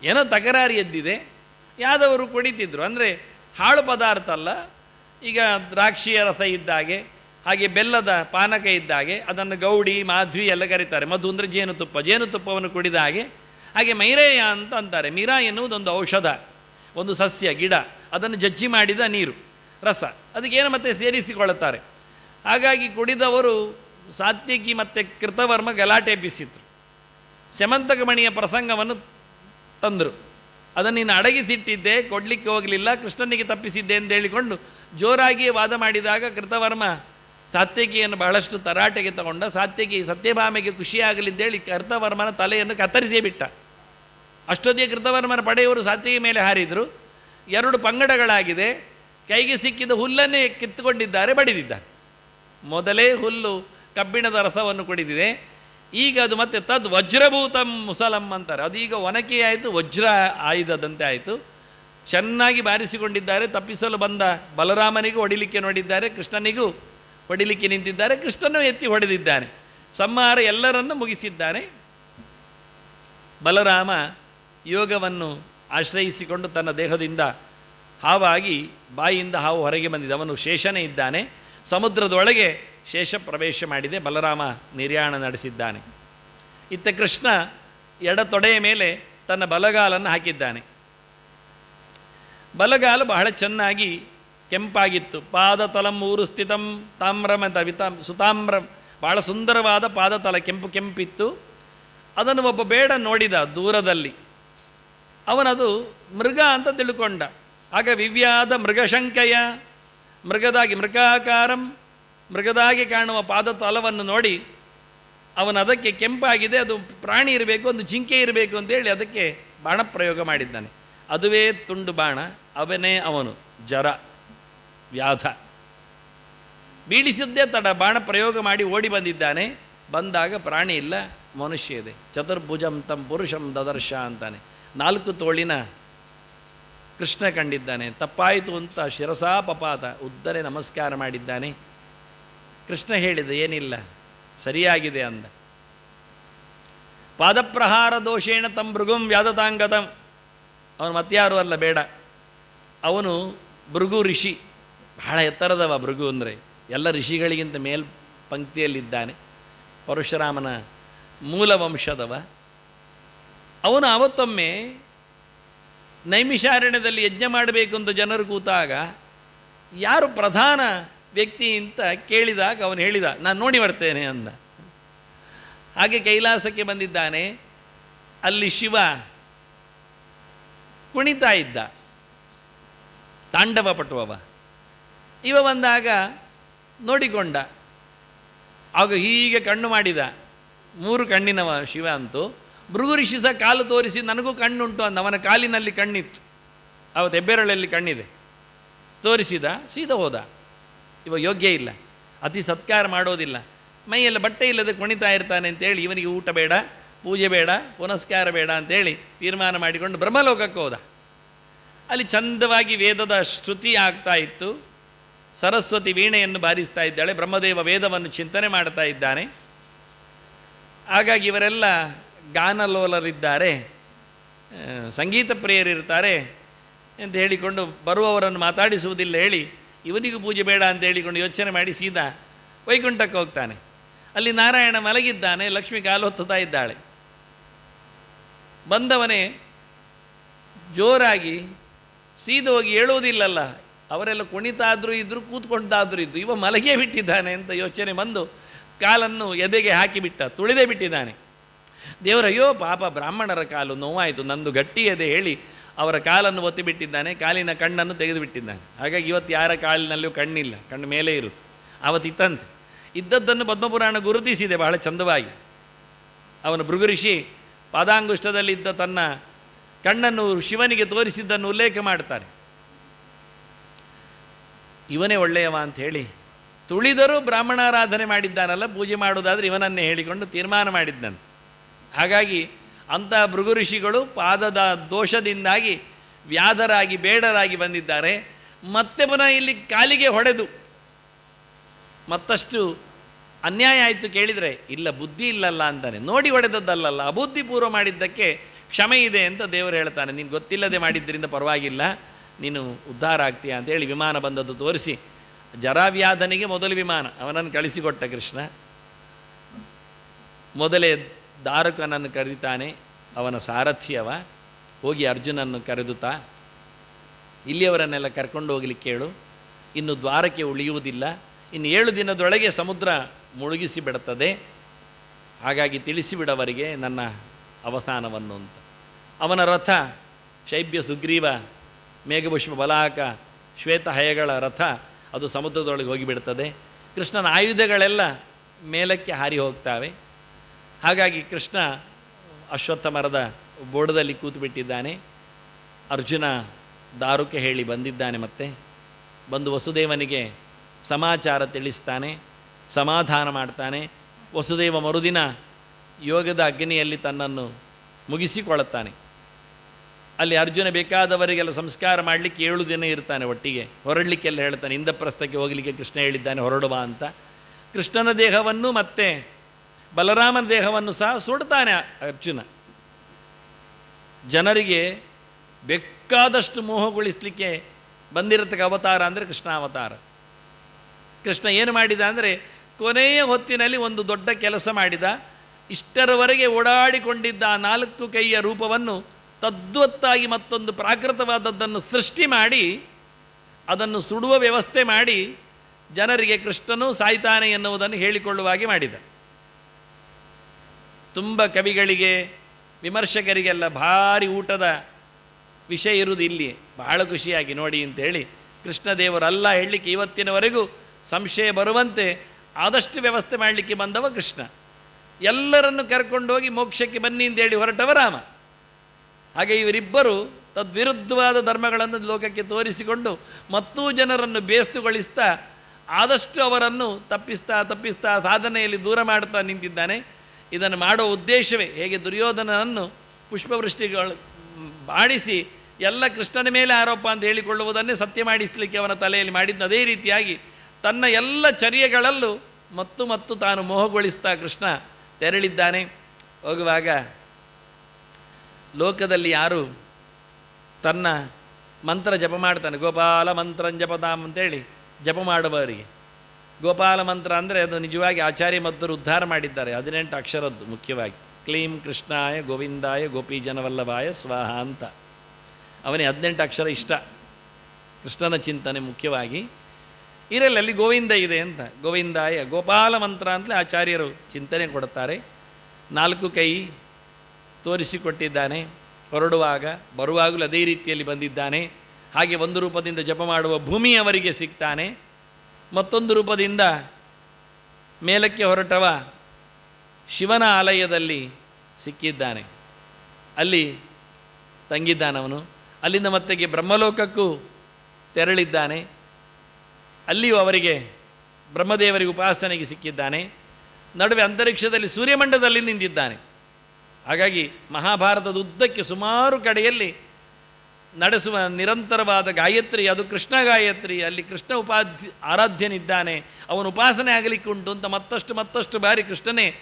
ಏನೋ ತಕರಾರಿ ಎದ್ದಿದೆ. ಯಾದವರು ಕುಡಿತಿದ್ರು ಅಂದರೆ ಹಾಳು ಪದಾರ್ಥ ಅಲ್ಲ. ಈಗ ದ್ರಾಕ್ಷಿಯ ರಸ ಇದ್ದಾಗೆ ಹಾಗೆ ಬೆಲ್ಲದ ಪಾನಕ ಇದ್ದಾಗೆ ಅದನ್ನು ಗೌಡಿ ಮಾಧ್ವಿ ಎಲ್ಲ ಕರೀತಾರೆ. ಮಧು ಅಂದರೆ ಜೇನುತುಪ್ಪ. ಜೇನುತುಪ್ಪವನ್ನು ಕುಡಿದ ಹಾಗೆ ಹಾಗೆ ಮೈರೇಯ ಅಂತ ಅಂತಾರೆ. ಮೀರಾ ಎನ್ನುವುದೊಂದು ಔಷಧ. ಒಂದು ಸಸ್ಯ, ಗಿಡ, ಅದನ್ನು ಜಜ್ಜಿ ಮಾಡಿದ ನೀರು, ರಸ, ಅದಕ್ಕೇನು ಮತ್ತೆ ಸೇರಿಸಿಕೊಳ್ಳುತ್ತಾರೆ. ಹಾಗಾಗಿ ಕುಡಿದವರು ಸಾತ್ವಿಕಿ ಮತ್ತು ಕೃತವರ್ಮ ಗಲಾಟೆ ಎಬ್ಬಿಸಿದ್ರು ಸ್ಯಮಂತಕಮಣಿಯ ಪ್ರಸಂಗವನ್ನು ತಂದರು. ಅದನ್ನು ನೀನು ಅಡಗಿಸಿಟ್ಟಿದ್ದೆ, ಕೊಡಲಿಕ್ಕೆ ಹೋಗಲಿಲ್ಲ, ಕೃಷ್ಣನಿಗೆ ತಪ್ಪಿಸಿದ್ದೆ ಅಂತ ಹೇಳಿಕೊಂಡು ಜೋರಾಗಿಯೇ ವಾದ ಮಾಡಿದಾಗ ಕೃತವರ್ಮ ಸಾತ್ಯಕಿಯನ್ನು ಬಹಳಷ್ಟು ತರಾಟೆಗೆ ತಗೊಂಡ ಸಾತ್ಯಕಿ ಸತ್ಯಭಾಮೆಗೆ ಖುಷಿಯಾಗಲಿದ್ದೇಳಿ ಕೃತವರ್ಮನ ತಲೆಯನ್ನು ಕತ್ತರಿಸೇ ಬಿಟ್ಟ. ಅಷ್ಟೊತ್ತಿಗೆ ಕೃತವರ್ಮನ ಪಡೆಯವರು ಸಾತ್ವಿಗೆ ಮೇಲೆ ಹಾರಿದರು. ಎರಡು ಪಂಗಡಗಳಾಗಿದೆ. ಕೈಗೆ ಸಿಕ್ಕಿದ ಹುಲ್ಲನ್ನೇ ಕಿತ್ತುಕೊಂಡಿದ್ದಾರೆ, ಬಡಿದಿದ್ದಾರೆ. ಮೊದಲೇ ಹುಲ್ಲು ಕಬ್ಬಿಣದ ರಸವನ್ನು ಕುಡಿದಿದೆ. ಈಗ ಅದು ಮತ್ತೆ ತದ್ ವಜ್ರಭೂತಂ ಮುಸಲಂ ಅಂತಾರೆ. ಅದು ಈಗ ಒನಕೆ ವಜ್ರ ಆಯುಧದಂತೆ ಆಯಿತು. ಚೆನ್ನಾಗಿ ಬಾರಿಸಿಕೊಂಡಿದ್ದಾರೆ, ತಪ್ಪಿಸಲು ಬಂದ ಬಲರಾಮನಿಗೂ ಹೊಡಿಲಿಕ್ಕೆ ನೋಡಿದ್ದಾರೆ, ಕೃಷ್ಣನಿಗೂ ಹೊಡಿಲಿಕ್ಕೆ ನಿಂತಿದ್ದಾರೆ, ಕೃಷ್ಣನೂ ಎತ್ತಿ ಹೊಡೆದಿದ್ದಾನೆ. ಸಂಹಾರ ಎಲ್ಲರನ್ನು ಮುಗಿಸಿದ್ದಾನೆ. ಬಲರಾಮ ಯೋಗವನ್ನು ಆಶ್ರಯಿಸಿಕೊಂಡು ತನ್ನ ದೇಹದಿಂದ ಹಾವಾಗಿ ಬಾಯಿಯಿಂದ ಹಾವು ಹೊರಗೆ ಬಂದಿದೆ. ಅವನು ಶೇಷನೇ ಇದ್ದಾನೆ. ಸಮುದ್ರದೊಳಗೆ ಶೇಷ ಪ್ರವೇಶ ಮಾಡಿದೆ. ಬಲರಾಮ ನಿರ್ಯಾಣ ನಡೆಸಿದ್ದಾನೆ. ಇತ್ತ ಕೃಷ್ಣ ಎಡ ತೊಡೆಯ ಮೇಲೆ ತನ್ನ ಬಲಗಾಲನ್ನು ಹಾಕಿದ್ದಾನೆ. ಬಲಗಾಲು ಬಹಳ ಚೆನ್ನಾಗಿ ಕೆಂಪಾಗಿತ್ತು. ಪಾದತಲಂ ಊರು ಸ್ಥಿತಂ ತಾಮ್ರಮ ಅಂತ ಸುತಾಮ್ರ. ಬಹಳ ಸುಂದರವಾದ ಪಾದತಲ ಕೆಂಪು ಕೆಂಪಿತ್ತು. ಅದನ್ನು ಒಬ್ಬ ಬೇಡ ನೋಡಿದ ದೂರದಲ್ಲಿ. ಅವನದು ಮೃಗ ಅಂತ ತಿಳ್ಕೊಂಡ. ಆಗ ವಿವ್ಯಾದ ಮೃಗಶಂಕಯ, ಮೃಗದಾಗಿ ಮೃಗಾಕಾರಂ, ಮೃಗದಾಗಿ ಕಾಣುವ ಪಾದ ತಲವನ್ನು ನೋಡಿ ಅವನು ಅದಕ್ಕೆ ಕೆಂಪಾಗಿದೆ, ಅದು ಪ್ರಾಣಿ ಇರಬೇಕು, ಒಂದು ಜಿಂಕೆ ಇರಬೇಕು ಅಂತೇಳಿ ಅದಕ್ಕೆ ಬಾಣ ಪ್ರಯೋಗ ಮಾಡಿದ್ದಾನೆ. ಅದುವೇ ತುಂಡು ಬಾಣ, ಅವನೇ ಅವನು, ಜರ, ವ್ಯಾಧ. ಬೀಳಿಸಿದ್ದೇ ತಡ ಬಾಣ ಪ್ರಯೋಗ ಮಾಡಿ ಓಡಿ ಬಂದಿದ್ದಾನೆ. ಬಂದಾಗ ಪ್ರಾಣಿ ಇಲ್ಲ, ಮನುಷ್ಯ ಇದೆ. ಚತುರ್ಭುಜಂ ತಂ ಪುರುಷಂ ದದರ್ಶ ಅಂತಾನೆ. ನಾಲ್ಕು ತೋಳಿನ ಕೃಷ್ಣ ಕಂಡಿದ್ದಾನೆ. ತಪ್ಪಾಯಿತು ಅಂತ ಶಿರಸಾ ಪಪಾತ ಉದ್ದನೆ ನಮಸ್ಕಾರ ಮಾಡಿದ್ದಾನೆ. ಕೃಷ್ಣ ಹೇಳಿದ, ಏನಿಲ್ಲ, ಸರಿಯಾಗಿದೆ ಅಂದ. ಪಾದಪ್ರಹಾರ ದೋಷೇಣ ತಂ ಮೃಗುಂ ವ್ಯಾದತಾಂಗತಂ. ಅವನು ಮತ್ಯಾರು ಅಲ್ಲ, ಬೇಡ. ಅವನು ಭೃಗು ಋಷಿ. ಬಹಳ ಎತ್ತರದವ ಭೃಗು ಅಂದರೆ, ಎಲ್ಲ ಋಷಿಗಳಿಗಿಂತ ಮೇಲ್ ಪಂಕ್ತಿಯಲ್ಲಿದ್ದಾನೆ. ಪರಶುರಾಮನ ಮೂಲ ವಂಶದವ ಅವನು ಅವತ್ತೊಮ್ಮೆ ನೈಮಿಷಾರಣ್ಯದಲ್ಲಿ ಯಜ್ಞ ಮಾಡಬೇಕು ಅಂತ ಜನರು ಕೂತಾಗ, ಯಾರು ಪ್ರಧಾನ ವ್ಯಕ್ತಿ ಅಂತ ಕೇಳಿದಾಗ ಅವನು ಹೇಳಿದ, ನಾನು ನೋಡಿ ಬರ್ತೇನೆ ಅಂದ. ಹಾಗೆ ಕೈಲಾಸಕ್ಕೆ ಬಂದಿದ್ದಾನೆ. ಅಲ್ಲಿ ಶಿವ ಕುಣಿತಾ ಇದ್ದ. ತಾಂಡವ ಪಟುವವ. ಇವ ಬಂದಾಗ ನೋಡಿಕೊಂಡ. ಆಗ ಹೀಗೆ ಕಣ್ಣು ಮಾಡಿದ. ಮೂರು ಕಣ್ಣಿನವ ಶಿವ ಅಂತೂ ಭೃಗು ಋಷಿ ಸಹ ಕಾಲು ತೋರಿಸಿ ನನಗೂ ಕಣ್ಣುಂಟು ಅಂದ. ಅವನ ಕಾಲಿನಲ್ಲಿ ಕಣ್ಣಿತ್ತು. ಅವತ್ತು ಹೆಬ್ಬೆರಳಲ್ಲಿ ಕಣ್ಣಿದೆ. ತೋರಿಸಿದ, ಸೀದ ಹೋದ. ಇವ ಯೋಗ್ಯ ಇಲ್ಲ. ಅತಿ ಸತ್ಕಾರ ಮಾಡೋದಿಲ್ಲ. ಮೈಯೆಲ್ಲ ಬಟ್ಟೆ ಇಲ್ಲದೆ ಕುಣಿತಾ ಇರ್ತಾನೆ ಅಂತೇಳಿ ಇವನಿಗೆ ಊಟ ಬೇಡ, ಪೂಜೆ ಬೇಡ, ಪುನಸ್ಕಾರ ಬೇಡ ಅಂತೇಳಿ ತೀರ್ಮಾನ ಮಾಡಿಕೊಂಡು ಬ್ರಹ್ಮಲೋಕಕ್ಕೆ ಹೋದ. ಅಲ್ಲಿ ಚಂದವಾಗಿ ವೇದದ ಶ್ರುತಿ ಆಗ್ತಾ ಇತ್ತು. ಸರಸ್ವತಿ ವೀಣೆಯನ್ನು ಬಾರಿಸ್ತಾ ಇದ್ದಾಳೆ. ಬ್ರಹ್ಮದೇವ ವೇದವನ್ನು ಚಿಂತನೆ ಮಾಡ್ತಾ ಇದ್ದಾನೆ. ಹಾಗಾಗಿ ಇವರೆಲ್ಲ ಗಾನಲೋಲರಿದ್ದಾರೆ ಸಂಗೀತ ಪ್ರಿಯರಿರ್ತಾರೆ ಅಂತ ಹೇಳಿಕೊಂಡು ಬರುವವರನ್ನು ಮಾತಾಡಿಸುವುದಿಲ್ಲ ಹೇಳಿ, ಇವನಿಗೂ ಪೂಜೆ ಬೇಡ ಅಂತ ಹೇಳಿಕೊಂಡು ಯೋಚನೆ ಮಾಡಿ ಸೀದಾ ವೈಕುಂಠಕ್ಕೆ ಹೋಗ್ತಾನೆ. ಅಲ್ಲಿ ನಾರಾಯಣ ಮಲಗಿದ್ದಾನೆ, ಲಕ್ಷ್ಮಿ ಕಾಲು ಹೊತ್ತುತ್ತಾ ಇದ್ದಾಳೆ. ಬಂದವನೇ ಜೋರಾಗಿ ಸೀದ ಹೋಗಿ ಹೇಳುವುದಿಲ್ಲಲ್ಲ, ಅವರೆಲ್ಲ ಕುಣಿತಾದರೂ ಇದ್ದರು ಕೂತ್ಕೊಂಡಾದರೂ ಇದ್ದು, ಇವ ಮಲಗೇ ಬಿಟ್ಟಿದ್ದಾನೆ ಅಂತ ಯೋಚನೆ ಬಂದು ಕಾಲನ್ನು ಎದೆಗೆ ಹಾಕಿಬಿಟ್ಟ, ತುಳಿದೇ ಬಿಟ್ಟಿದ್ದಾನೆ. ದೇವರ ಅಯ್ಯೋ ಪಾಪ ಬ್ರಾಹ್ಮಣರ ಕಾಲು ನೋವಾಯಿತು, ನಂದು ಗಟ್ಟಿಯದೆ ಹೇಳಿ ಅವರ ಕಾಲನ್ನು ಒತ್ತಿ ಬಿಟ್ಟಿದ್ದಾನೆ ಕಾಲಿನ ಕಣ್ಣನ್ನು ತೆಗೆದು ಬಿಟ್ಟಿದ್ದಾನೆ ಹಾಗಾಗಿ ಇವತ್ತು ಯಾರ ಕಾಲಿನಲ್ಲೂ ಕಣ್ಣಿಲ್ಲ, ಕಣ್ಣು ಮೇಲೆ ಇರುತ್ತೆ. ಆವತ್ತಿತ್ತಂತೆ. ಇದ್ದದ್ದನ್ನು ಪದ್ಮಪುರಾಣ ಗುರುತಿಸಿದೆ ಬಹಳ ಚಂದವಾಗಿ. ಅವನು ಭೃಗುಋಷಿ ಪಾದಾಂಗುಷ್ಟದಲ್ಲಿದ್ದ ತನ್ನ ಕಣ್ಣನ್ನು ಶಿವನಿಗೆ ತೋರಿಸಿದ್ದನ್ನು ಉಲ್ಲೇಖ ಮಾಡ್ತಾರೆ. ಇವನೇ ಒಳ್ಳೆಯವ ಅಂತ ಹೇಳಿ ತುಳಿದರೂ ಬ್ರಾಹ್ಮಣಾರಾಧನೆ ಮಾಡಿದ್ದಾನಲ್ಲ, ಪೂಜೆ ಮಾಡುವುದಾದರೆ ಇವನನ್ನೇ ಹೇಳಿಕೊಂಡು ತೀರ್ಮಾನ ಮಾಡಿದ್ದಂತೆ ಹಾಗಾಗಿ ಅಂಥ ಭೃಗು ಋಷಿಗಳು ಪಾದದ ದೋಷದಿಂದಾಗಿ ವ್ಯಾಧರಾಗಿ, ಬೇಡರಾಗಿ ಬಂದಿದ್ದಾರೆ. ಮತ್ತೆ ಪುನಃ ಇಲ್ಲಿ ಕಾಲಿಗೆ ಹೊಡೆದು ಮತ್ತಷ್ಟು ಅನ್ಯಾಯ ಆಯಿತು ಕೇಳಿದರೆ, ಇಲ್ಲ, ಬುದ್ಧಿ ಇಲ್ಲಲ್ಲ ಅಂತಾನೆ ನೋಡಿ ಹೊಡೆದದ್ದಲ್ಲಲ್ಲ. ಅಬುದ್ಧಿಪೂರ್ವ ಮಾಡಿದ್ದಕ್ಕೆ ಕ್ಷಮೆ ಇದೆ ಅಂತ ದೇವರು ಹೇಳ್ತಾನೆ. ನೀನು ಗೊತ್ತಿಲ್ಲದೆ ಮಾಡಿದ್ದರಿಂದ ಪರವಾಗಿಲ್ಲ. ನೀನು ಉದ್ಧಾರ ಆಗ್ತೀಯ ಅಂತೇಳಿ ವಿಮಾನ ಬಂದದ್ದು ತೋರಿಸಿ. ಜರಾವ್ಯಾಧನಿಗೆ ಮೊದಲು ವಿಮಾನ. ಅವನನ್ನು ಕಳಿಸಿಕೊಟ್ಟ ಕೃಷ್ಣ. ಮೊದಲೇ ದಾರುಕನನ್ನು ಕರೀತಾನೆ ಅವನ ಸಾರಥಿಯವ ಹೋಗಿ ಅರ್ಜುನನ್ನು ಕರೆದುತ್ತಾ ಇಲ್ಲಿಯವರನ್ನೆಲ್ಲ ಕರ್ಕೊಂಡು ಹೋಗಲಿಕ್ಕೆ ಹೇಳು. ಇನ್ನು ದ್ವಾರಕ್ಕೆ ಉಳಿಯುವುದಿಲ್ಲ. ಇನ್ನು ಏಳು ದಿನದೊಳಗೆ ಸಮುದ್ರ ಮುಳುಗಿಸಿ ಬಿಡುತ್ತದೆ. ಹಾಗಾಗಿ ತಿಳಿಸಿಬಿಡವರಿಗೆ ನನ್ನ ಅವಸಾನವನ್ನು ಅಂತ. ಅವನ ರಥ, ಶೈಬ್ಯ ಸುಗ್ರೀವ, ಮೇಘಪುಷ್ಪ ಬಲಾಕ ಶ್ವೇತಹಯಗಳ ರಥ, ಅದು ಸಮುದ್ರದೊಳಗೆ ಹೋಗಿಬಿಡ್ತದೆ ಕೃಷ್ಣನ ಆಯುಧಗಳೆಲ್ಲ ಮೇಲಕ್ಕೆ ಹಾರಿ ಹೋಗ್ತಾವೆ. ಹಾಗಾಗಿ ಕೃಷ್ಣ ಅಶ್ವತ್ಥ ಮರದ ಬೋಡದಲ್ಲಿ ಕೂತುಬಿಟ್ಟಿದ್ದಾನೆ. ಅರ್ಜುನ ದಾರುಕೆ ಹೇಳಿ ಬಂದಿದ್ದಾನೆ ಮತ್ತೆ. ಬಂದು ವಸುದೇವನಿಗೆ ಸಮಾಚಾರ ತಿಳಿಸ್ತಾನೆ, ಸಮಾಧಾನ ಮಾಡ್ತಾನೆ. ವಸುದೇವ ಮರುದಿನ ಯೋಗದ ಅಗ್ನಿಯಲ್ಲಿ ತನ್ನನ್ನು ಮುಗಿಸಿಕೊಳ್ಳುತ್ತಾನೆ. ಅಲ್ಲಿ ಅರ್ಜುನ ಬೇಕಾದವರಿಗೆಲ್ಲ ಸಂಸ್ಕಾರ ಮಾಡಲಿಕ್ಕೆ ಏಳು ದಿನ ಇರ್ತಾನೆ ಒಟ್ಟಿಗೆ. ಹೊರಡಲಿಕ್ಕೆಲ್ಲ ಹೇಳ್ತಾನೆ, ಇಂದ್ರಪ್ರಸ್ಥಕ್ಕೆ ಹೋಗಲಿಕ್ಕೆ ಕೃಷ್ಣ ಹೇಳಿದ್ದಾನೆ, ಹೊರಡುವ ಅಂತ. ಕೃಷ್ಣನ ದೇಹವನ್ನು ಮತ್ತೆ ಬಲರಾಮನ ದೇಹವನ್ನು ಸಹ ಸುಡ್ತಾನೆ ಅರ್ಜುನ. ಜನರಿಗೆ ಬೇಕಾದಷ್ಟು ಮೋಹಗೊಳಿಸಲಿಕ್ಕೆ ಬಂದಿರತಕ್ಕ ಅವತಾರ ಅಂದರೆ ಕೃಷ್ಣ ಅವತಾರ. ಕೃಷ್ಣ ಏನು ಮಾಡಿದ ಅಂದರೆ ಕೊನೆಯ ಹೊತ್ತಿನಲ್ಲಿ ಒಂದು ದೊಡ್ಡ ಕೆಲಸ ಮಾಡಿದ. ಇಷ್ಟರವರೆಗೆ ಓಡಾಡಿಕೊಂಡಿದ್ದ ಆ ನಾಲ್ಕು ಕೈಯ ರೂಪವನ್ನು ತದ್ವತ್ತಾಗಿ ಮತ್ತೊಂದು ಪ್ರಾಕೃತವಾದದ್ದನ್ನು ಸೃಷ್ಟಿ ಮಾಡಿ, ಅದನ್ನು ಸುಡುವ ವ್ಯವಸ್ಥೆ ಮಾಡಿ ಜನರಿಗೆ ಕೃಷ್ಣನೂ ಸಾಯ್ತಾನೆ ಎನ್ನುವುದನ್ನು ಹೇಳಿಕೊಳ್ಳುವ ಹಾಗೆ ಮಾಡಿದ. ತುಂಬ ಕವಿಗಳಿಗೆ, ವಿಮರ್ಶಕರಿಗೆಲ್ಲ ಭಾರಿ ಊಟದ ವಿಷಯ ಇರುವುದು ಇಲ್ಲಿ. ಬಹಳ ಖುಷಿಯಾಗಿ ನೋಡಿ ಅಂತೇಳಿ ಕೃಷ್ಣದೇವರಲ್ಲ ಹೇಳಲಿಕ್ಕೆ ಇವತ್ತಿನವರೆಗೂ ಸಂಶಯ ಬರುವಂತೆ ಆದಷ್ಟು ವ್ಯವಸ್ಥೆ ಮಾಡಲಿಕ್ಕೆ ಬಂದವ ಕೃಷ್ಣ. ಎಲ್ಲರನ್ನು ಕರ್ಕೊಂಡೋಗಿ ಮೋಕ್ಷಕ್ಕೆ ಬನ್ನಿ ಅಂತೇಳಿ ಹೊರಟವ ರಾಮ. ಹಾಗೆ ಇವರಿಬ್ಬರು ತದ್ವಿರುದ್ಧವಾದ ಧರ್ಮಗಳನ್ನು ಲೋಕಕ್ಕೆ ತೋರಿಸಿಕೊಂಡು ಮತ್ತೂ ಜನರನ್ನು ಬೇಸ್ತುಗೊಳಿಸ್ತಾ ಆದಷ್ಟು ಅವರನ್ನು ತಪ್ಪಿಸ್ತಾ ತಪ್ಪಿಸ್ತಾ ಸಾಧನೆಯಲ್ಲಿ ದೂರ ಮಾಡ್ತಾ ನಿಂತಿದ್ದಾನೆ. ಇದನ್ನು ಮಾಡೋ ಉದ್ದೇಶವೇ ಹೇಗೆ ದುರ್ಯೋಧನನನ್ನು ಪುಷ್ಪವೃಷ್ಟಿಗಳು ಬಾಡಿಸಿ ಎಲ್ಲ ಕೃಷ್ಣನ ಮೇಲೆ ಆರೋಪ ಅಂತ ಹೇಳಿಕೊಳ್ಳುವುದನ್ನೇ ಸತ್ಯ ಮಾಡಿಸಲಿಕ್ಕೆ ಅವನ ತಲೆಯಲ್ಲಿ ಮಾಡಿದ್ದು ಅದೇ ರೀತಿಯಾಗಿ ತನ್ನ ಎಲ್ಲ ಚರ್ಯಗಳಲ್ಲೂ ಮತ್ತು ಮತ್ತು ತಾನು ಮೋಹಗೊಳಿಸ್ತಾ ಕೃಷ್ಣ ತೆರಳಿದ್ದಾನೆ. ಹೋಗುವಾಗ ಲೋಕದಲ್ಲಿ ಯಾರು ತನ್ನ ಮಂತ್ರ ಜಪ ಮಾಡ್ತಾನೆ, ಗೋಪಾಲ ಮಂತ್ರಂ ಜಪತಾಮ್ ಅಂತೇಳಿ ಜಪ ಮಾಡುವವರಿಗೆ. ಗೋಪಾಲ ಮಂತ್ರ ಅಂದರೆ ಅದು ನಿಜವಾಗಿ ಆಚಾರ್ಯ ಮದ್ದರು ಉದ್ಧಾರ ಮಾಡಿದ್ದಾರೆ. ಹದಿನೆಂಟು ಅಕ್ಷರದ್ದು ಮುಖ್ಯವಾಗಿ. ಕ್ಲೀಂ ಕೃಷ್ಣಾಯ ಗೋವಿಂದಾಯ ಗೋಪಿ ಜನವಲ್ಲಭಾಯ ಸ್ವಾಹ ಅಂತ. ಅವನೇ ಹದಿನೆಂಟು ಅಕ್ಷರ ಇಷ್ಟ. ಕೃಷ್ಣನ ಚಿಂತನೆ ಮುಖ್ಯವಾಗಿ. ಇರಲಿ, ಅಲ್ಲಿ ಗೋವಿಂದ ಇದೆ ಅಂತ. ಗೋವಿಂದಾಯ ಗೋಪಾಲ ಮಂತ್ರ ಅಂತಲೇ ಆಚಾರ್ಯರು ಚಿಂತನೆ ಕೊಡುತ್ತಾರೆ ನಾಲ್ಕು ಕೈ ತೋರಿಸಿಕೊಟ್ಟಿದ್ದಾನೆ. ಹೊರಡುವಾಗ, ಬರುವಾಗಲೂ ಅದೇ ರೀತಿಯಲ್ಲಿ ಬಂದಿದ್ದಾನೆ. ಹಾಗೆ ಒಂದು ರೂಪದಿಂದ ಜಪ ಮಾಡುವ ಭೂಮಿ ಅವರಿಗೆ ಸಿಗ್ತಾನೆ. ಮತ್ತೊಂದು ರೂಪದಿಂದ ಮೇಲಕ್ಕೆ ಹೊರಟವ ಶಿವನ ಆಲಯದಲ್ಲಿ ಸಿಕ್ಕಿದ್ದಾನೆ. ಅಲ್ಲಿ ತಂಗಿದ್ದಾನವನು. ಅಲ್ಲಿಂದ ಮತ್ತೆಗೆ ಬ್ರಹ್ಮಲೋಕಕ್ಕೂ ತೆರಳಿದ್ದಾನೆ. ಅಲ್ಲಿಯೂ ಅವರಿಗೆ ಬ್ರಹ್ಮದೇವರಿಗೆ ಉಪಾಸನೆಗೆ ಸಿಕ್ಕಿದ್ದಾನೆ. ನಡುವೆ ಅಂತರಿಕ್ಷದಲ್ಲಿ ಸೂರ್ಯಮಂಡದಲ್ಲಿ ನಿಂತಿದ್ದಾನೆ. ಹಾಗಾಗಿ ಮಹಾಭಾರತದ ಉದ್ದಕ್ಕೆ ಸುಮಾರು ಕಡೆಯಲ್ಲಿ ನಡೆಸುವ ನಿರಂತರವಾದ ಗಾಯತ್ರಿ, ಅದು ಕೃಷ್ಣ ಗಾಯತ್ರಿ. ಅಲ್ಲಿ ಕೃಷ್ಣ ಉಪಾಧ್ಯ, ಆರಾಧ್ಯನಿದ್ದಾನೆ. ಅವನು ಉಪಾಸನೆ ಆಗಲಿಕ್ಕೆ ಉಂಟು ಅಂತ ಮತ್ತಷ್ಟು ಮತ್ತಷ್ಟು ಬಾರಿ ಕೃಷ್ಣನೇ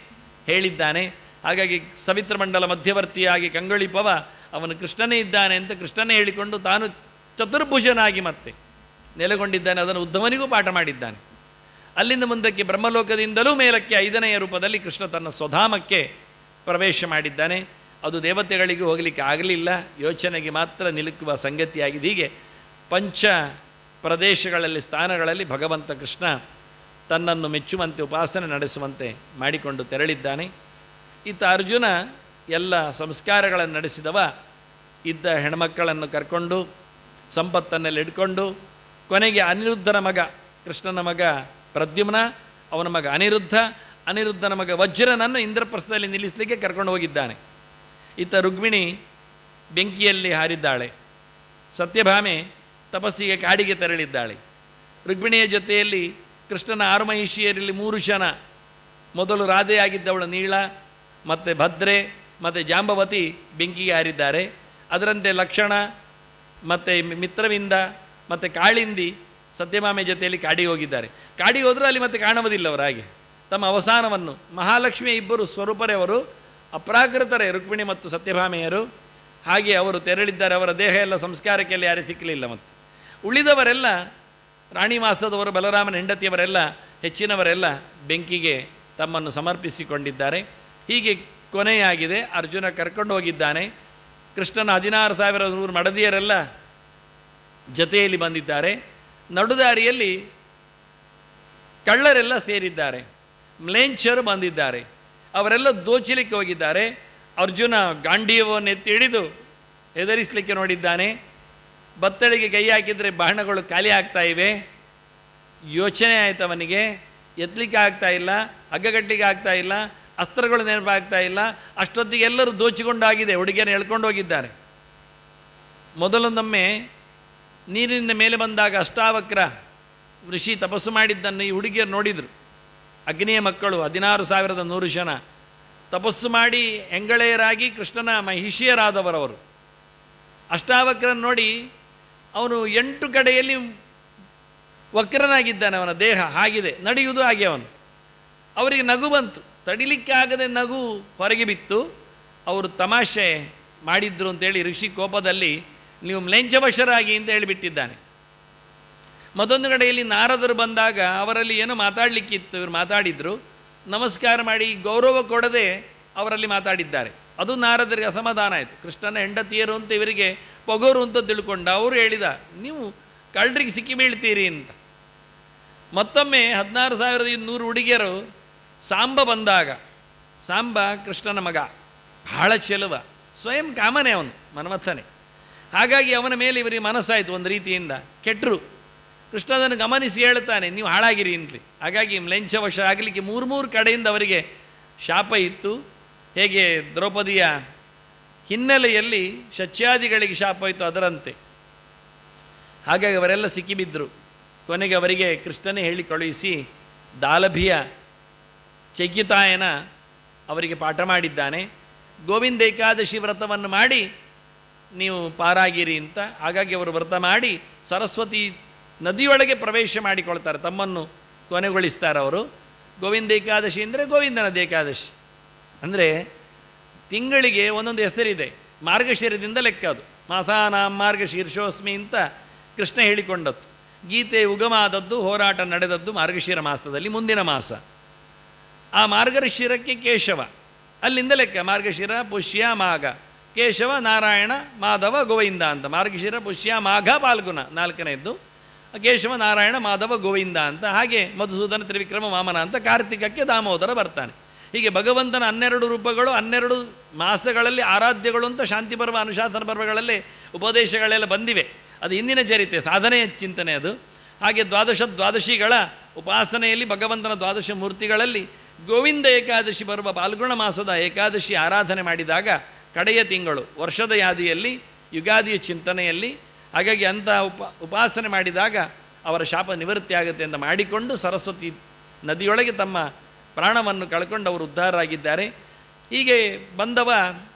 ಹೇಳಿದ್ದಾನೆ. ಹಾಗಾಗಿ ಸವಿತ್ರ ಮಂಡಲ ಮಧ್ಯವರ್ತಿಯಾಗಿ ಕಂಗೊಳಿಪವ ಅವನು ಕೃಷ್ಣನೇ ಇದ್ದಾನೆ ಅಂತ ಕೃಷ್ಣನೇ ಹೇಳಿಕೊಂಡು ತಾನು ಚತುರ್ಭುಜನಾಗಿ ಮತ್ತೆ ನೆಲೆಗೊಂಡಿದ್ದಾನೆ, ಅದನ್ನು ಉದ್ಧವನಿಗೂ ಪಾಠ ಮಾಡಿದ್ದಾನೆ. ಅಲ್ಲಿಂದ ಮುಂದಕ್ಕೆ ಬ್ರಹ್ಮಲೋಕದಿಂದಲೂ ಮೇಲಕ್ಕೆ ಐದನೆಯ ರೂಪದಲ್ಲಿ ಕೃಷ್ಣ ತನ್ನ ಸ್ವಧಾಮಕ್ಕೆ ಪ್ರವೇಶ ಮಾಡಿದ್ದಾನೆ. ಅದು ದೇವತೆಗಳಿಗೆ ಹೋಗಲಿಕ್ಕೆ ಆಗಲಿಲ್ಲ. ಯೋಚನೆಗೆ ಮಾತ್ರ ನಿಲುಕುವ ಸಂಗತಿಯಾಗಿದೆ. ಹೀಗೆ ಪಂಚ ಪ್ರದೇಶಗಳಲ್ಲಿ, ಸ್ಥಾನಗಳಲ್ಲಿ ಭಗವಂತ ಕೃಷ್ಣ ತನ್ನನ್ನು ಮೆಚ್ಚುವಂತೆ, ಉಪಾಸನೆ ನಡೆಸುವಂತೆ ಮಾಡಿಕೊಂಡು ತೆರಳಿದ್ದಾನೆ. ಇತ್ತ ಅರ್ಜುನ ಎಲ್ಲ ಸಂಸ್ಕಾರಗಳನ್ನು ನಡೆಸಿದವ. ಇದ್ದ ಹೆಣ್ಮಕ್ಕಳನ್ನು ಕರ್ಕೊಂಡು, ಸಂಪತ್ತನ್ನೆಲ್ಲ ಇಟ್ಕೊಂಡು ಕೊನೆಗೆ ಅನಿರುದ್ಧನ ಮಗ, ಕೃಷ್ಣನ ಮಗ ಪ್ರದ್ಯುಮ್ನ, ಅವನ ಮಗ ಅನಿರುದ್ಧ, ಅನಿರುದ್ಧನ ಮಗ ವಜ್ರನನ್ನು ಇಂದ್ರಪ್ರಸ್ಥದಲ್ಲಿ ನಿಲ್ಲಿಸಲಿಕ್ಕೆ ಕರ್ಕೊಂಡು ಹೋಗಿದ್ದಾನೆ. ಇತ್ತ ರುಗ್ಮಿಣಿ ಬೆಂಕಿಯಲ್ಲಿ ಹಾರಿದ್ದಾಳೆ. ಸತ್ಯಭಾಮೆ ತಪಸ್ಸಿಗೆ ಕಾಡಿಗೆ ತೆರಳಿದ್ದಾಳೆ. ರುಗ್ಮಿಣಿಯ ಜೊತೆಯಲ್ಲಿ ಕೃಷ್ಣನ ಆರು ಮಹಿಷಿಯರಲ್ಲಿ ಮೂರು ಜನ ಮೊದಲು ರಾಧೆಯಾಗಿದ್ದವಳು ನೀಳ, ಮತ್ತು ಭದ್ರೆ, ಮತ್ತು ಜಾಂಬವತಿ ಬೆಂಕಿಗೆ ಹಾರಿದ್ದಾರೆ. ಅದರಂತೆ ಲಕ್ಷಣ, ಮತ್ತು ಮಿತ್ರವಿಂದ, ಮತ್ತು ಕಾಳಿಂದಿ ಸತ್ಯಭಾಮೆ ಜೊತೆಯಲ್ಲಿ ಕಾಡಿಗೆ ಹೋಗಿದ್ದಾರೆ. ಕಾಡಿಗೆ ಹೋದರೂ ಅಲ್ಲಿ ಮತ್ತೆ ಕಾಣುವುದಿಲ್ಲ ಅವರಾಗೆ ತಮ್ಮ ಅವಸಾನವನ್ನು ಮಹಾಲಕ್ಷ್ಮಿಯ ಇಬ್ಬರು ಸ್ವರೂಪರೇ ಅವರು ಅಪ್ರಾಕೃತರೇ ರುಕ್ಮಿಣಿ ಮತ್ತು ಸತ್ಯಭಾಮೆಯರು ಹಾಗೆ ಅವರು ತೆರಳಿದ್ದಾರೆ. ಅವರ ದೇಹ ಎಲ್ಲ ಸಂಸ್ಕಾರಕ್ಕೆಲ್ಲ ಯಾರೇ ಸಿಕ್ಕಲಿಲ್ಲ ಮತ್ತು. ಉಳಿದವರೆಲ್ಲ ರಾಣಿ ಮಾಸದವರು ಬಲರಾಮನ ಹೆಂಡತಿಯವರೆಲ್ಲ, ಹೆಚ್ಚಿನವರೆಲ್ಲ ಬೆಂಕಿಗೆ ತಮ್ಮನ್ನು ಸಮರ್ಪಿಸಿಕೊಂಡಿದ್ದಾರೆ. ಹೀಗೆ ಕೊನೆಯಾಗಿದೆ. ಅರ್ಜುನ ಕರ್ಕೊಂಡು ಹೋಗಿದ್ದಾನೆ. ಕೃಷ್ಣನ ಹದಿನಾರು ಸಾವಿರ ನೂರು ಮಡದಿಯರೆಲ್ಲ ಜೊತೆಯಲ್ಲಿ ಬಂದಿದ್ದಾರೆ. ನಡುದಾರಿಯಲ್ಲಿ ಕಳ್ಳರೆಲ್ಲ ಸೇರಿದ್ದಾರೆ. ಮ್ಲೇಂಚರು ಬಂದಿದ್ದಾರೆ. ಅವರೆಲ್ಲ ದೋಚಲಿಕ್ಕೆ ಹೋಗಿದ್ದಾರೆ. ಅರ್ಜುನ ಗಾಂಡೀವವನ್ನು ಎತ್ತಿ ಹಿಡಿದು ಹೆದರಿಸಲಿಕ್ಕೆ ನೋಡಿದ್ದಾನೆ. ಬತ್ತಳಿಗೆ ಕೈ ಹಾಕಿದರೆ ಬಾಣಗಳು ಖಾಲಿ ಆಗ್ತಾ ಇವೆ. ಯೋಚನೆ ಆಯ್ತು ಅವನಿಗೆ. ಎತ್ತಲಿಕ್ಕೆ ಆಗ್ತಾ ಇಲ್ಲ ಹಗ್ಗಗಟ್ಟಲಿಕ್ಕೆ ಆಗ್ತಾ ಇಲ್ಲ, ಅಸ್ತ್ರಗಳು ನೆನಪಾಗ್ತಾ ಇಲ್ಲ. ಅಷ್ಟೊತ್ತಿಗೆ ಎಲ್ಲರೂ ದೋಚಿಕೊಂಡಾಗಿದೆ, ಹುಡುಗಿಯನ್ನು ಎಳ್ಕೊಂಡು ಹೋಗಿದ್ದಾರೆ. ಮೊದಲೊಂದೊಮ್ಮೆ ನೀರಿನಿಂದ ಮೇಲೆ ಬಂದಾಗ ಅಷ್ಟಾವಕ್ರ ಋಷಿ ತಪಸ್ಸು ಮಾಡಿದ್ದನ್ನು ಈ ಹುಡುಗಿಯರು ನೋಡಿದರು. ಅಗ್ನಿಯ ಮಕ್ಕಳು ಹದಿನಾರು ಸಾವಿರದ ನೂರು ಜನ. ತಪಸ್ಸು ಮಾಡಿ ಹೆಂಗಳೆಯರಾಗಿ ಕೃಷ್ಣನ ಮಹಿಷಿಯರಾದವರವರು. ಅಷ್ಟಾವಕ್ರನ ನೋಡಿ ಅವನು ಎಂಟು ಕಡೆಯಲ್ಲಿ ವಕ್ರನಾಗಿದ್ದಾನೆ ಅವನ ದೇಹ, ಹಾಗಿದೆ, ನಡೆಯುವುದು ಹಾಗೆ ಅವನು. ಅವರಿಗೆ ನಗು ಬಂತು ತಡಿಲಿಕ್ಕಾಗದೆ ನಗು ಹೊರಗೆ ಬಿತ್ತು. ಅವರು ತಮಾಷೆ ಮಾಡಿದ್ರು ಅಂತೇಳಿ ಋಷಿ ಕೋಪದಲ್ಲಿ ನೀವು ಮ್ಲೇಂಚವಶರಾಗಿ ಅಂತ ಹೇಳಿಬಿಟ್ಟಿದ್ದಾನೆ. ಮತ್ತೊಂದು ಕಡೆಯಲ್ಲಿ ನಾರದರು ಬಂದಾಗ ಅವರಲ್ಲಿ ಏನೋ ಮಾತಾಡಲಿಕ್ಕಿತ್ತು, ಇವರು ಮಾತಾಡಿದರು. ನಮಸ್ಕಾರ ಮಾಡಿ ಗೌರವ ಕೊಡದೆ ಅವರಲ್ಲಿ ಮಾತಾಡಿದ್ದಾರೆ. ಅದು ನಾರದರಿಗೆ ಅಸಮಾಧಾನ ಆಯಿತು. ಕೃಷ್ಣನ ಹೆಂಡತಿಯರು ಅಂತ ಇವರಿಗೆ ಪೊಗೋರು ಅಂತ ತಿಳ್ಕೊಂಡ ಅವರು ಹೇಳಿದ, ನೀವು ಕಳ್ಳರಿಗೆ ಸಿಕ್ಕಿ ಬೀಳ್ತೀರಿ ಅಂತ. ಮತ್ತೊಮ್ಮೆ ಹದಿನಾರು ಸಾವಿರದ ಇನ್ನೂರು ಹುಡುಗಿಯರು ಸಾಂಬ ಬಂದಾಗ, ಸಾಂಬ ಕೃಷ್ಣನ ಮಗ, ಬಹಳ ಚೆಲುವ, ಸ್ವಯಂ ಕಾಮನೆ ಅವನು, ಮನ್ಮಥನೆ. ಹಾಗಾಗಿ ಅವನ ಮೇಲೆ ಇವರಿಗೆ ಮನಸ್ಸಾಯಿತು ಒಂದು ರೀತಿಯಿಂದ. ಕೆಟ್ಟರು ಕೃಷ್ಣನನ್ನು ಗಮನಿಸಿ ಹೇಳ್ತಾನೆ ನೀವು ಹಾಳಾಗಿರಿ ಅಂತಲಿ ಹಾಗಾಗಿ ಮ್ಲೆಂಚವಶ ಆಗಲಿಕ್ಕೆ ಮೂರು ಮೂರು ಕಡೆಯಿಂದ ಅವರಿಗೆ ಶಾಪ ಇತ್ತು. ಹೇಗೆ ದ್ರೌಪದಿಯ ಹಿನ್ನೆಲೆಯಲ್ಲಿ ಶಚ್ಯಾದಿಗಳಿಗೆ ಶಾಪ ಇತ್ತು ಅದರಂತೆ. ಹಾಗಾಗಿ ಅವರೆಲ್ಲ ಸಿಕ್ಕಿಬಿದ್ದರು ಕೊನೆಗೆ ಅವರಿಗೆ ಕೃಷ್ಣನೇ ಹೇಳಿ ಕಳುಹಿಸಿ, ದಾಲಭಿಯ ಚೈಕ್ಯತಾಯನ ಅವರಿಗೆ ಪಾಠ ಮಾಡಿದ್ದಾನೆ. ಗೋವಿಂದ ಏಕಾದಶಿ ವ್ರತವನ್ನು ಮಾಡಿ, ನೀವು ಪಾರಾಗಿರಿ ಅಂತ. ಹಾಗಾಗಿ ಅವರು ವ್ರತ ಮಾಡಿ, ಸರಸ್ವತಿ ನದಿಯೊಳಗೆ ಪ್ರವೇಶ ಮಾಡಿಕೊಳ್ತಾರೆ, ತಮ್ಮನ್ನು ಕೊನೆಗೊಳಿಸ್ತಾರೆ ಅವರು. ಗೋವಿಂದ ಏಕಾದಶಿ ಅಂದರೆ ಗೋವಿಂದನ ಏಕಾದಶಿ. ಅಂದರೆ ತಿಂಗಳಿಗೆ ಒಂದೊಂದು ಹೆಸರಿದೆ, ಮಾರ್ಗಶಿರದಿಂದ ಲೆಕ್ಕ ಅದು. ಮಾಸಾನಾಂ ಮಾರ್ಗಶೀರ್ಷೋಸ್ಮಿ ಅಂತ ಕೃಷ್ಣ ಹೇಳಿಕೊಂಡದ್ದು. ಗೀತೆ ಉಗಮ ಆದದ್ದು ಹೋರಾಟ ನಡೆದದ್ದು ಮಾರ್ಗಶಿರ ಮಾಸದಲ್ಲಿ ಮುಂದಿನ ಮಾಸ. ಆ ಮಾರ್ಗಶಿರಕ್ಕೆ ಕೇಶವ, ಅಲ್ಲಿಂದ ಲೆಕ್ಕ, ಮಾರ್ಗಶಿರ, ಪುಷ್ಯ, ಮಾಘ. ಕೇಶವ, ನಾರಾಯಣ, ಮಾಧವ, ಗೋವಿಂದ ಅಂತ. ಮಾರ್ಗಶಿರ, ಪುಷ್ಯ, ಮಾಘ, ಪಾಲ್ಗುಣ ನಾಲ್ಕನೆಯದ್ದು ಕೇಶವ ನಾರಾಯಣ ಮಾಧವ ಗೋವಿಂದ ಅಂತ, ಹಾಗೆ ಮಧುಸೂದನ ತ್ರಿವಿಕ್ರಮ ವಾಮನ ಅಂತ ಕಾರ್ತಿಕಕ್ಕೆ ದಾಮೋದರ ಬರ್ತಾನೆ. ಹೀಗೆ ಭಗವಂತನ ಹನ್ನೆರಡು ರೂಪಗಳು, ಹನ್ನೆರಡು ಮಾಸಗಳಲ್ಲಿ ಆರಾಧ್ಯಗಳು ಅಂತ ಶಾಂತಿ ಪರ್ವ, ಅನುಶಾಸನ ಪರ್ವಗಳಲ್ಲಿ ಉಪದೇಶಗಳೆಲ್ಲ ಬಂದಿವೆ. ಅದು ಹಿಂದಿನ ಚರಿತೆ ಸಾಧನೆಯ ಚಿಂತನೆ ಅದು. ಹಾಗೆ ದ್ವಾದಶ ದ್ವಾದಶಿಗಳ ಉಪಾಸನೆಯಲ್ಲಿ ಭಗವಂತನ ದ್ವಾದಶ ಮೂರ್ತಿಗಳಲ್ಲಿ ಗೋವಿಂದ ಏಕಾದಶಿ ಬರುವ ಪಾಲ್ಗುಣ ಮಾಸದ ಏಕಾದಶಿ ಆರಾಧನೆ ಮಾಡಿದಾಗ ಕಡೆಯ ತಿಂಗಳು, ವರ್ಷದ ಯಾದಿಯಲ್ಲಿ, ಯುಗಾದಿಯ ಚಿಂತನೆಯಲ್ಲಿ ಹಾಗಾಗಿ ಅಂಥ ಉಪ, ಉಪಾಸನೆ ಮಾಡಿದಾಗ ಅವರ ಶಾಪ ನಿವೃತ್ತಿ ಆಗುತ್ತೆ ಅಂತ ಮಾಡಿಕೊಂಡು ಸರಸ್ವತಿ ನದಿಯೊಳಗೆ ತಮ್ಮ ಪ್ರಾಣವನ್ನು ಕಳ್ಕೊಂಡು ಅವರು ಉದ್ಧಾರರಾಗಿದ್ದಾರೆ. ಹೀಗೆ ಬಂದವ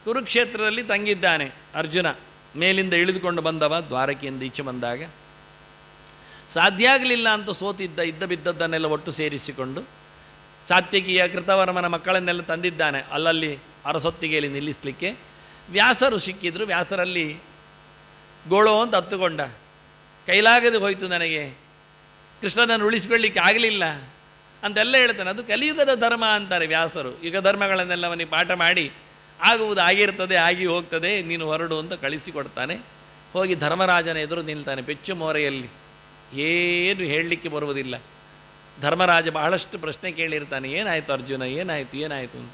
ಕುರುಕ್ಷೇತ್ರದಲ್ಲಿ ತಂಗಿದ್ದಾನೆ ಅರ್ಜುನ. ಮೇಲಿಂದ ಇಳಿದುಕೊಂಡು ಬಂದವ ದ್ವಾರಕೆಯಿಂದ ಈಚೆ ಬಂದಾಗ. ಸಾಧ್ಯ ಆಗಲಿಲ್ಲ ಅಂತ ಸೋತಿದ್ದ, ಇದ್ದ ಬಿದ್ದದ್ದನ್ನೆಲ್ಲ ಒಟ್ಟು ಸೇರಿಸಿಕೊಂಡು ಸಾತ್ಯಕಿಯ ಕೃತವರ್ಮನ ಮಕ್ಕಳನ್ನೆಲ್ಲ ತಂದಿದ್ದಾನೆ. ಅಲ್ಲಲ್ಲಿ ಅರಸೊತ್ತಿಗೆಯಲ್ಲಿ ನಿಲ್ಲಿಸಲಿಕ್ಕೆ ವ್ಯಾಸರು ಸಿಕ್ಕಿದ್ರು. ವ್ಯಾಸರಲ್ಲಿ ಗೋಳೋ ಅಂತ ಹತ್ತುಕೊಂಡ ಕೈಲಾಗದೆ ಹೋಯಿತು ನನಗೆ. ಕೃಷ್ಣನನ್ನು ಉಳಿಸಿಕೊಳ್ಳಿಕ್ಕೆ ಆಗಲಿಲ್ಲ. ಅಂತೆಲ್ಲ ಹೇಳ್ತಾನೆ, ಅದು ಕಲಿಯುಗದ ಧರ್ಮ ಅಂತಾರೆ ವ್ಯಾಸರು. ಯುಗ ಧರ್ಮಗಳನ್ನೆಲ್ಲ ಅವನಿಗೆ ಪಾಠ ಮಾಡಿ, ಆಗುವುದು ಆಗಿರ್ತದೆ, ಆಗಿ ಹೋಗ್ತದೆ, ನೀನು ಹೊರಡು ಅಂತ ಕಳಿಸಿಕೊಡ್ತಾನೆ. ಹೋಗಿ ಧರ್ಮರಾಜನ ಎದುರು ನಿಲ್ತಾನೆ ಪೆಚ್ಚು ಮೋರೆಯಲ್ಲಿ. ಏನು ಹೇಳಲಿಕ್ಕೆ ಬರುವುದಿಲ್ಲ. ಧರ್ಮರಾಜ ಬಹಳಷ್ಟು ಪ್ರಶ್ನೆ ಕೇಳಿರ್ತಾನೆ, ಏನಾಯಿತು ಅರ್ಜುನ, ಏನಾಯಿತು ಏನಾಯಿತು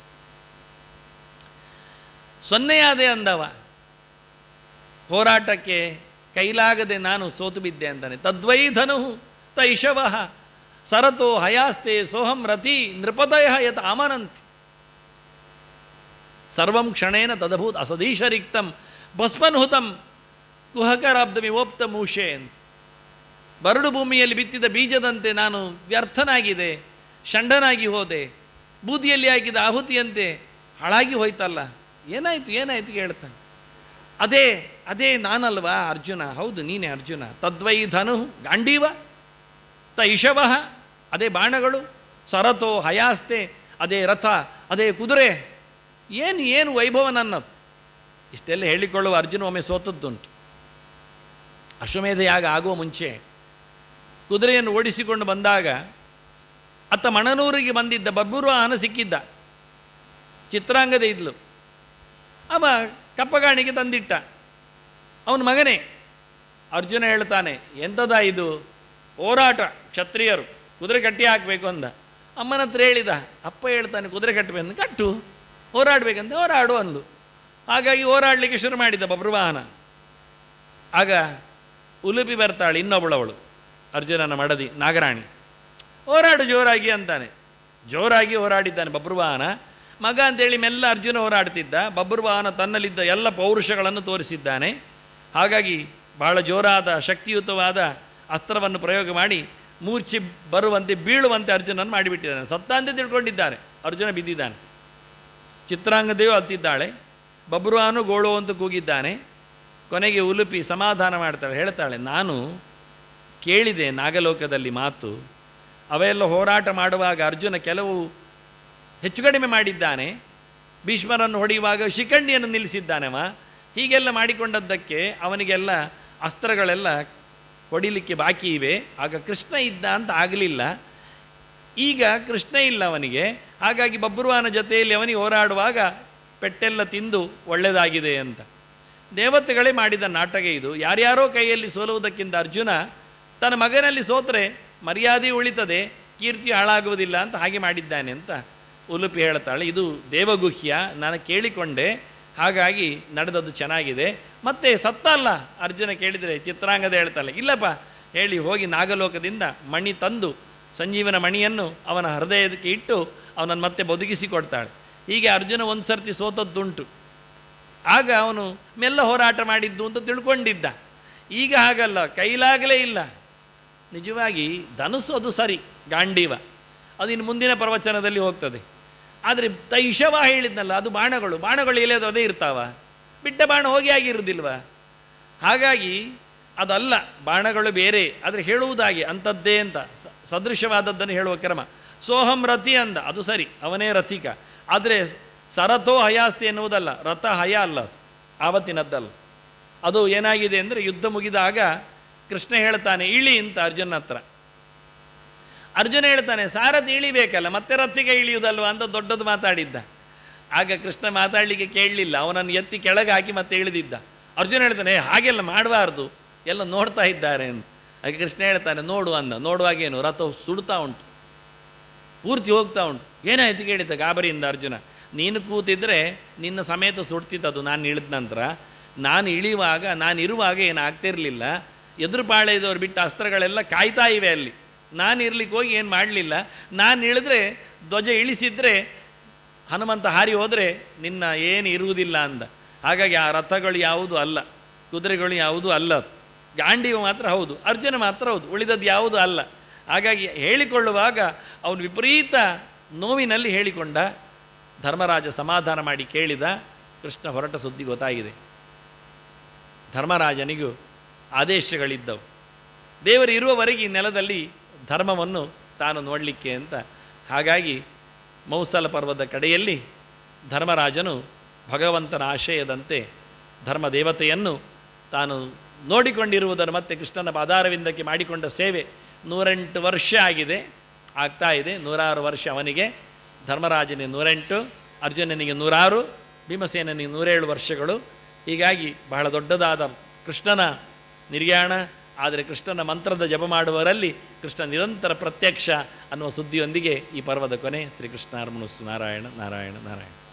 ಸೊನ್ನೆಯಾದೆ ಅಂದವ. ಹೋರಾಟಕ್ಕೆ ಕೈಲಾಗದೆ ನಾನು ಸೋತು ಬಿದ್ದೆ ಅಂತಾನೆ. ತದ್ವೈ ಧನು ತೈಷವ ಸರತೋ ಹಯಾಸ್ತೆ ಸೋಹಂ ರತಿ ನೃಪತಯ ಯತ್ ಆಮನಂತಿ ಸರ್ವಂ ಕ್ಷಣೇನ ತದಭೂತ್ ಅಸದೀಶರಿಕ್ತಂ ಭಸ್ಮನ್ಹುತಂ ಕುಹಕರಾಬ್ದಮಿವೋಪ್ತ ಮೂಷೆ ಅಂತ. ಬರಡು ಭೂಮಿಯಲ್ಲಿ ಬಿತ್ತಿದ ಬೀಜದಂತೆ ನಾನು ವ್ಯರ್ಥನಾಗಿದೆ, ಷಂಡನಾಗಿ ಹೋದೆ, ಬೂದಿಯಲ್ಲಿ ಹಾಕಿದ ಆಹುತಿಯಂತೆ ಹಾಳಾಗಿ ಹೋಯ್ತಲ್ಲ. ಏನಾಯಿತು ಏನಾಯಿತು ಹೇಳ್ತಾನೆ ಅದೇ ಅದೇ ನಾನಲ್ವಾ ಅರ್ಜುನ? ಹೌದು, ನೀನೇ ಅರ್ಜುನ. ತದ್ವೈ ಧನು ಗಾಂಡೀವ ತೈಷವ ಅದೇ ಬಾಣಗಳು, ಸರತೋ ಹಯಾಸ್ತೆ, ಅದೇ ರಥ, ಅದೇ ಕುದುರೆ. ಏನು ಏನು ವೈಭವ ನನ್ನದು ಇಷ್ಟೆಲ್ಲ ಹೇಳಿಕೊಳ್ಳುವ ಅರ್ಜುನ ಒಮ್ಮೆ ಸೋತದ್ದುಂಟು. ಅಶ್ವಮೇಧ ಯಾಗ ಆಗುವ ಮುಂಚೆ ಕುದುರೆಯನ್ನು ಓಡಿಸಿಕೊಂಡು ಬಂದಾಗ ಅತ್ತ ಮಣನೂರಿಗೆ ಬಂದಿದ್ದ ಬಬ್ಬುರ್ವಾಹನ ಸಿಕ್ಕಿದ್ದ. ಚಿತ್ರಾಂಗದ ಇದ್ಲು. ಅವ ಕಪ್ಪಗಾಣಿಗೆ ತಂದಿಟ್ಟ. ಅವನ ಮಗನೇ. ಅರ್ಜುನ ಹೇಳ್ತಾನೆ, ಎಂಥದ ಇದು? ಹೋರಾಟ, ಕ್ಷತ್ರಿಯರು, ಕುದುರೆ ಕಟ್ಟಿ ಹಾಕಬೇಕು ಅಂದ. ಅಮ್ಮನ ಹತ್ರ ಹೇಳಿದ, ಅಪ್ಪ ಹೇಳ್ತಾನೆ, ಕುದುರೆ ಕಟ್ಟಬೇಕು ಕಟ್ಟು. ಹೋರಾಡಬೇಕಂತ ಹೋರಾಡು ಅಂದು ಹಾಗಾಗಿ ಹೋರಾಡಲಿಕ್ಕೆ ಶುರು ಮಾಡಿದ ಬಬ್ರುವಾಹನ ಆಗ ಉಲುಪಿ ಬರ್ತಾಳೆ ಇನ್ನೊಬ್ಬಳವಳು, ಅರ್ಜುನನ ಮಡದಿ, ನಾಗರಾಣಿ. ಹೋರಾಡು, ಜೋರಾಗಿ ಅಂತಾನೆ. ಜೋರಾಗಿ ಹೋರಾಡಿದ್ದಾನೆ ಬಬ್ರುವಾಹನ ಮಗ ಅಂತೇಳಿ ಮೆಲ್ಲ ಅರ್ಜುನ ಹೋರಾಡ್ತಿದ್ದ. ಬಬ್ರುವಾಹನ ತನ್ನಲ್ಲಿದ್ದ ಎಲ್ಲ ಪೌರುಷಗಳನ್ನು ತೋರಿಸಿದ್ದಾನೆ. ಹಾಗಾಗಿ ಬಹಳ ಜೋರಾದ ಶಕ್ತಿಯುತವಾದ ಅಸ್ತ್ರವನ್ನು ಪ್ರಯೋಗ ಮಾಡಿ ಮೂರ್ಛೆ ಬರುವಂತೆ ಬೀಳುವಂತೆ ಅರ್ಜುನನ್ನು ಮಾಡಿಬಿಟ್ಟಿದ್ದಾನೆ. ಸತ್ತ ಅಂತ ತಿಳ್ಕೊಂಡಿದ್ದಾರೆ. ಅರ್ಜುನ ಬಿದ್ದಿದ್ದಾನೆ. ಚಿತ್ರಾಂಗದೇವು ಅತ್ತಿದ್ದಾಳೆ. ಬಬ್ರುವಾನು ಗೋಳು ಅಂತ ಕೂಗಿದ್ದಾನೆ. ಕೊನೆಗೆ ಉಲುಪಿ ಸಮಾಧಾನ ಮಾಡ್ತಾಳೆ. ಹೇಳ್ತಾಳೆ, ನಾನು ಕೇಳಿದೆ ನಾಗಲೋಕದಲ್ಲಿ ಮಾತು. ಅವೆಲ್ಲ ಹೋರಾಟ ಮಾಡುವಾಗ ಅರ್ಜುನ ಕೆಲವು ಹೆಚ್ಚು ಕಡಿಮೆ ಮಾಡಿದ್ದಾನೆ. ಭೀಷ್ಮರನ್ನು ಹೊಡೆಯುವಾಗ ಶಿಖಂಡಿಯನ್ನು ನಿಲ್ಲಿಸಿದ್ದಾನವ ಹೀಗೆಲ್ಲ ಮಾಡಿಕೊಂಡದ್ದಕ್ಕೆ ಅವನಿಗೆಲ್ಲ ಅಸ್ತ್ರಗಳೆಲ್ಲ ಹೊಡಿಲಿಕ್ಕೆ ಬಾಕಿ ಇವೆ. ಆಗ ಕೃಷ್ಣ ಇದ್ದ ಅಂತ ಆಗಲಿಲ್ಲ. ಈಗ ಕೃಷ್ಣ ಇಲ್ಲ ಅವನಿಗೆ. ಹಾಗಾಗಿ ಬಬ್ರುವಾನ ಜೊತೆಯಲ್ಲಿ ಅವನಿಗೆ ಹೋರಾಡುವಾಗ ಪೆಟ್ಟೆಲ್ಲ ತಿಂದು ಒಳ್ಳೆಯದಾಗಿದೆ ಅಂತ. ದೇವತೆಗಳೇ ಮಾಡಿದ ನಾಟಕ ಇದು. ಯಾರ್ಯಾರೋ ಕೈಯಲ್ಲಿ ಸೋಲುವುದಕ್ಕಿಂತ ಅರ್ಜುನ ತನ್ನ ಮಗನಲ್ಲಿ ಸೋತರೆ ಮರ್ಯಾದೆ ಉಳಿತದೆ, ಕೀರ್ತಿ ಹಾಳಾಗುವುದಿಲ್ಲ ಅಂತ ಹಾಗೆ ಮಾಡಿದ್ದಾನೆ ಅಂತ ಉಲುಪಿ ಹೇಳ್ತಾಳೆ. ಇದು ದೇವಗುಹ್ಯ. ನಾನು ಕೇಳಿಕೊಂಡೆ. ಹಾಗಾಗಿ ನಡೆದದ್ದು ಚೆನ್ನಾಗಿದೆ. ಮತ್ತೆ ಸತ್ತ ಅಲ್ಲ ಅರ್ಜುನ ಕೇಳಿದರೆ ಚಿತ್ರಾಂಗದ ಹೇಳ್ತಲ್ಲ ಇಲ್ಲಪ್ಪ, ಹೇಳಿ ಹೋಗಿ ನಾಗಲೋಕದಿಂದ ಮಣಿ ತಂದು ಸಂಜೀವನ ಮಣಿಯನ್ನು ಅವನ ಹೃದಯಕ್ಕೆ ಇಟ್ಟು ಅವನನ್ನು ಮತ್ತೆ ಬದುಕಿಸಿ ಕೊಡ್ತಾಳೆ. ಹೀಗೆ ಅರ್ಜುನ ಒಂದು ಸರ್ತಿ ಸೋತದ್ದುಂಟು. ಆಗ ಅವನು ಮೆಲ್ಲ ಹೋರಾಟ ಮಾಡಿದ್ದು ಅಂತ ತಿಳ್ಕೊಂಡಿದ್ದ. ಈಗ ಹಾಗಲ್ಲ, ಕೈಲಾಗಲೇ ಇಲ್ಲ. ನಿಜವಾಗಿ ಧನುಸ್ಸು ಅದು ಸರಿ, ಗಾಂಡೀವ. ಅದು ಇನ್ನು ಮುಂದಿನ ಪ್ರವಚನದಲ್ಲಿ ಹೋಗ್ತದೆ. ಆದರೆ ತೈಷವ ಹೇಳಿದ್ನಲ್ಲ, ಅದು ಬಾಣಗಳು. ಬಾಣಗಳು ಎಲ್ಲಿಯಾದ್ರೂ ಅದೇ ಇರ್ತಾವ? ಬಿಟ್ಟ ಬಾಣ ಹೋಗಿ ಆಗಿರುವುದಿಲ್ವ ಹಾಗಾಗಿ ಅದಲ್ಲ, ಬಾಣಗಳು ಬೇರೆ. ಆದರೆ ಹೇಳುವುದಾಗಿ ಅಂಥದ್ದೇ ಅಂತ. ಸದೃಶವಾದದ್ದನ್ನು ಹೇಳುವ ಕ್ರಮ. ಸೋಹಂ ರತಿ ಅಂದ. ಅದು ಸರಿ, ಅವನೇ ರಥಿಕ. ಆದರೆ ಸರಥೋ ಹಯಾಸ್ತಿ ಎನ್ನುವುದಲ್ಲ, ರಥ ಹಯ ಅಲ್ಲ ಅದು. ಆವತ್ತಿನದ್ದಲ್ಲ. ಅದು ಏನಾಗಿದೆ ಅಂದರೆ ಯುದ್ಧ ಮುಗಿದಾಗ ಕೃಷ್ಣ ಹೇಳ್ತಾನೆ, ಇಳಿ ಅಂತ ಅರ್ಜುನ ಹತ್ರ. ಅರ್ಜುನ ಹೇಳ್ತಾನೆ ಸಾರಥಿ ಇಳಿಬೇಕಲ್ಲ ಮತ್ತೆ ರಥಿಗೆ ಇಳಿಯುವುದಲ್ವಾ ಅಂತ ದೊಡ್ಡದು ಮಾತಾಡಿದ್ದ. ಆಗ ಕೃಷ್ಣ ಮಾತಾಡಲಿಕ್ಕೆ ಕೇಳಲಿಲ್ಲ ಅವನನ್ನು ಎತ್ತಿ ಕೆಳಗೆ ಹಾಕಿ ಮತ್ತೆ ಇಳಿದಿದ್ದ. ಅರ್ಜುನ ಹೇಳ್ತಾನೆ "ಏ, ಹಾಗೆಲ್ಲ ಮಾಡಬಾರ್ದು ಎಲ್ಲ ನೋಡ್ತಾ ಇದ್ದಾರೆ ಅಂತ. ಹಾಗೆ ಕೃಷ್ಣ ಹೇಳ್ತಾನೆ ನೋಡು ಅಂದ ನೋಡುವಾಗೇನು ರಥ ಸುಡ್ತಾ ಉಂಟು ಪೂರ್ತಿ ಹೋಗ್ತಾ ಉಂಟು. ಏನಾಯ್ತು ಕೇಳಿದ್ದ ಗಾಬರಿಯಿಂದ ಅರ್ಜುನ ನೀನು ಕೂತಿದ್ರೆ ನಿನ್ನ ಸಮೇತ ಸುಡ್ತಿತ್ತದು ನಾನು ಇಳಿದ ನಂತರ. ನಾನು ಇಳಿಯುವಾಗ ನಾನು ಇರುವಾಗ ಏನು ಆಗ್ತಿರಲಿಲ್ಲ ಎದುರು ಪಾಳೆಯದವ್ರು ಬಿಟ್ಟ ಅಸ್ತ್ರಗಳೆಲ್ಲ ಕಾಯ್ತಾ ಇವೆ ಅಲ್ಲಿ. ನಾನು ಇರ್ಲಿಕ್ಕೆ ಹೋಗಿ ಏನು ಮಾಡಲಿಲ್ಲ. ನಾನು ಇಳಿದ್ರೆ, ಧ್ವಜ ಇಳಿಸಿದ್ರೆ, ಹನುಮಂತ ಹಾರಿ ಹೋದರೆ ನಿನ್ನ ಏನು ಇರುವುದಿಲ್ಲ ಅಂದ. ಹಾಗಾಗಿ ಆ ರಥಗಳು ಯಾವುದು ಅಲ್ಲ. ಕುದುರೆಗಳು ಯಾವುದು ಅಲ್ಲ ಅದು. ಮಾತ್ರ ಹೌದು. ಅರ್ಜುನ ಮಾತ್ರ ಹೌದು. ಉಳಿದದ್ದು ಯಾವುದು ಅಲ್ಲ. ಹಾಗಾಗಿ ಹೇಳಿಕೊಳ್ಳುವಾಗ ಅವನು ವಿಪರೀತ ನೋವಿನಲ್ಲಿ ಹೇಳಿಕೊಂಡ, ಧರ್ಮರಾಜ ಸಮಾಧಾನ ಮಾಡಿ ಕೇಳಿದ, ಕೃಷ್ಣ ಹೊರಟ ಸುದ್ದಿ ಗೊತ್ತಾಗಿದೆ. ಧರ್ಮರಾಜನಿಗೂ ಆದೇಶಗಳಿದ್ದವು. ದೇವರು ಇರುವವರೆಗೆ ಈ ನೆಲದಲ್ಲಿ ಧರ್ಮವನ್ನು ತಾನು ನೋಡಲಿಕ್ಕೆ ಅಂತ. ಹಾಗಾಗಿ ಮೌಸಲ ಪರ್ವದ ಕಡೆಯಲ್ಲಿ ಧರ್ಮರಾಜನು ಭಗವಂತನ ಆಶಯದಂತೆ ಧರ್ಮ ದೇವತೆಯನ್ನು ತಾನು ನೋಡಿಕೊಂಡಿರುವುದನ್ನು ಮತ್ತೆ ಕೃಷ್ಣನ ಪಾದಾರವಿಂದಕ್ಕೆ ಮಾಡಿಕೊಂಡ ಸೇವೆ ನೂರೆಂಟು ವರ್ಷ ಆಗಿದೆ, ಆಗ್ತಾ ಇದೆ. ನೂರಾರು ವರ್ಷ ಅವನಿಗೆ, ಧರ್ಮರಾಜನಿಗೆ ನೂರೆಂಟು, ಅರ್ಜುನನಿಗೆ ನೂರಾರು, ಭೀಮಸೇನನಿಗೆ ನೂರೇಳು ವರ್ಷಗಳು. ಹೀಗಾಗಿ ಬಹಳ ದೊಡ್ಡದಾದ ಕೃಷ್ಣನ ನಿರ್ಯಾಣ ಆದರೆ ಕೃಷ್ಣನ ಮಂತ್ರದ ಜಪ ಮಾಡುವವರಲ್ಲಿ ಕೃಷ್ಣ ನಿರಂತರ ಪ್ರತ್ಯಕ್ಷ ಅನ್ನುವ ಸುದ್ದಿಯೊಂದಿಗೆ ಈ ಪರ್ವದ ಕೊನೆ ಶ್ರೀಕೃಷ್ಣ ಅರ್ಮಣಸ್ಸು ನಾರಾಯಣ ನಾರಾಯಣ ನಾರಾಯಣ.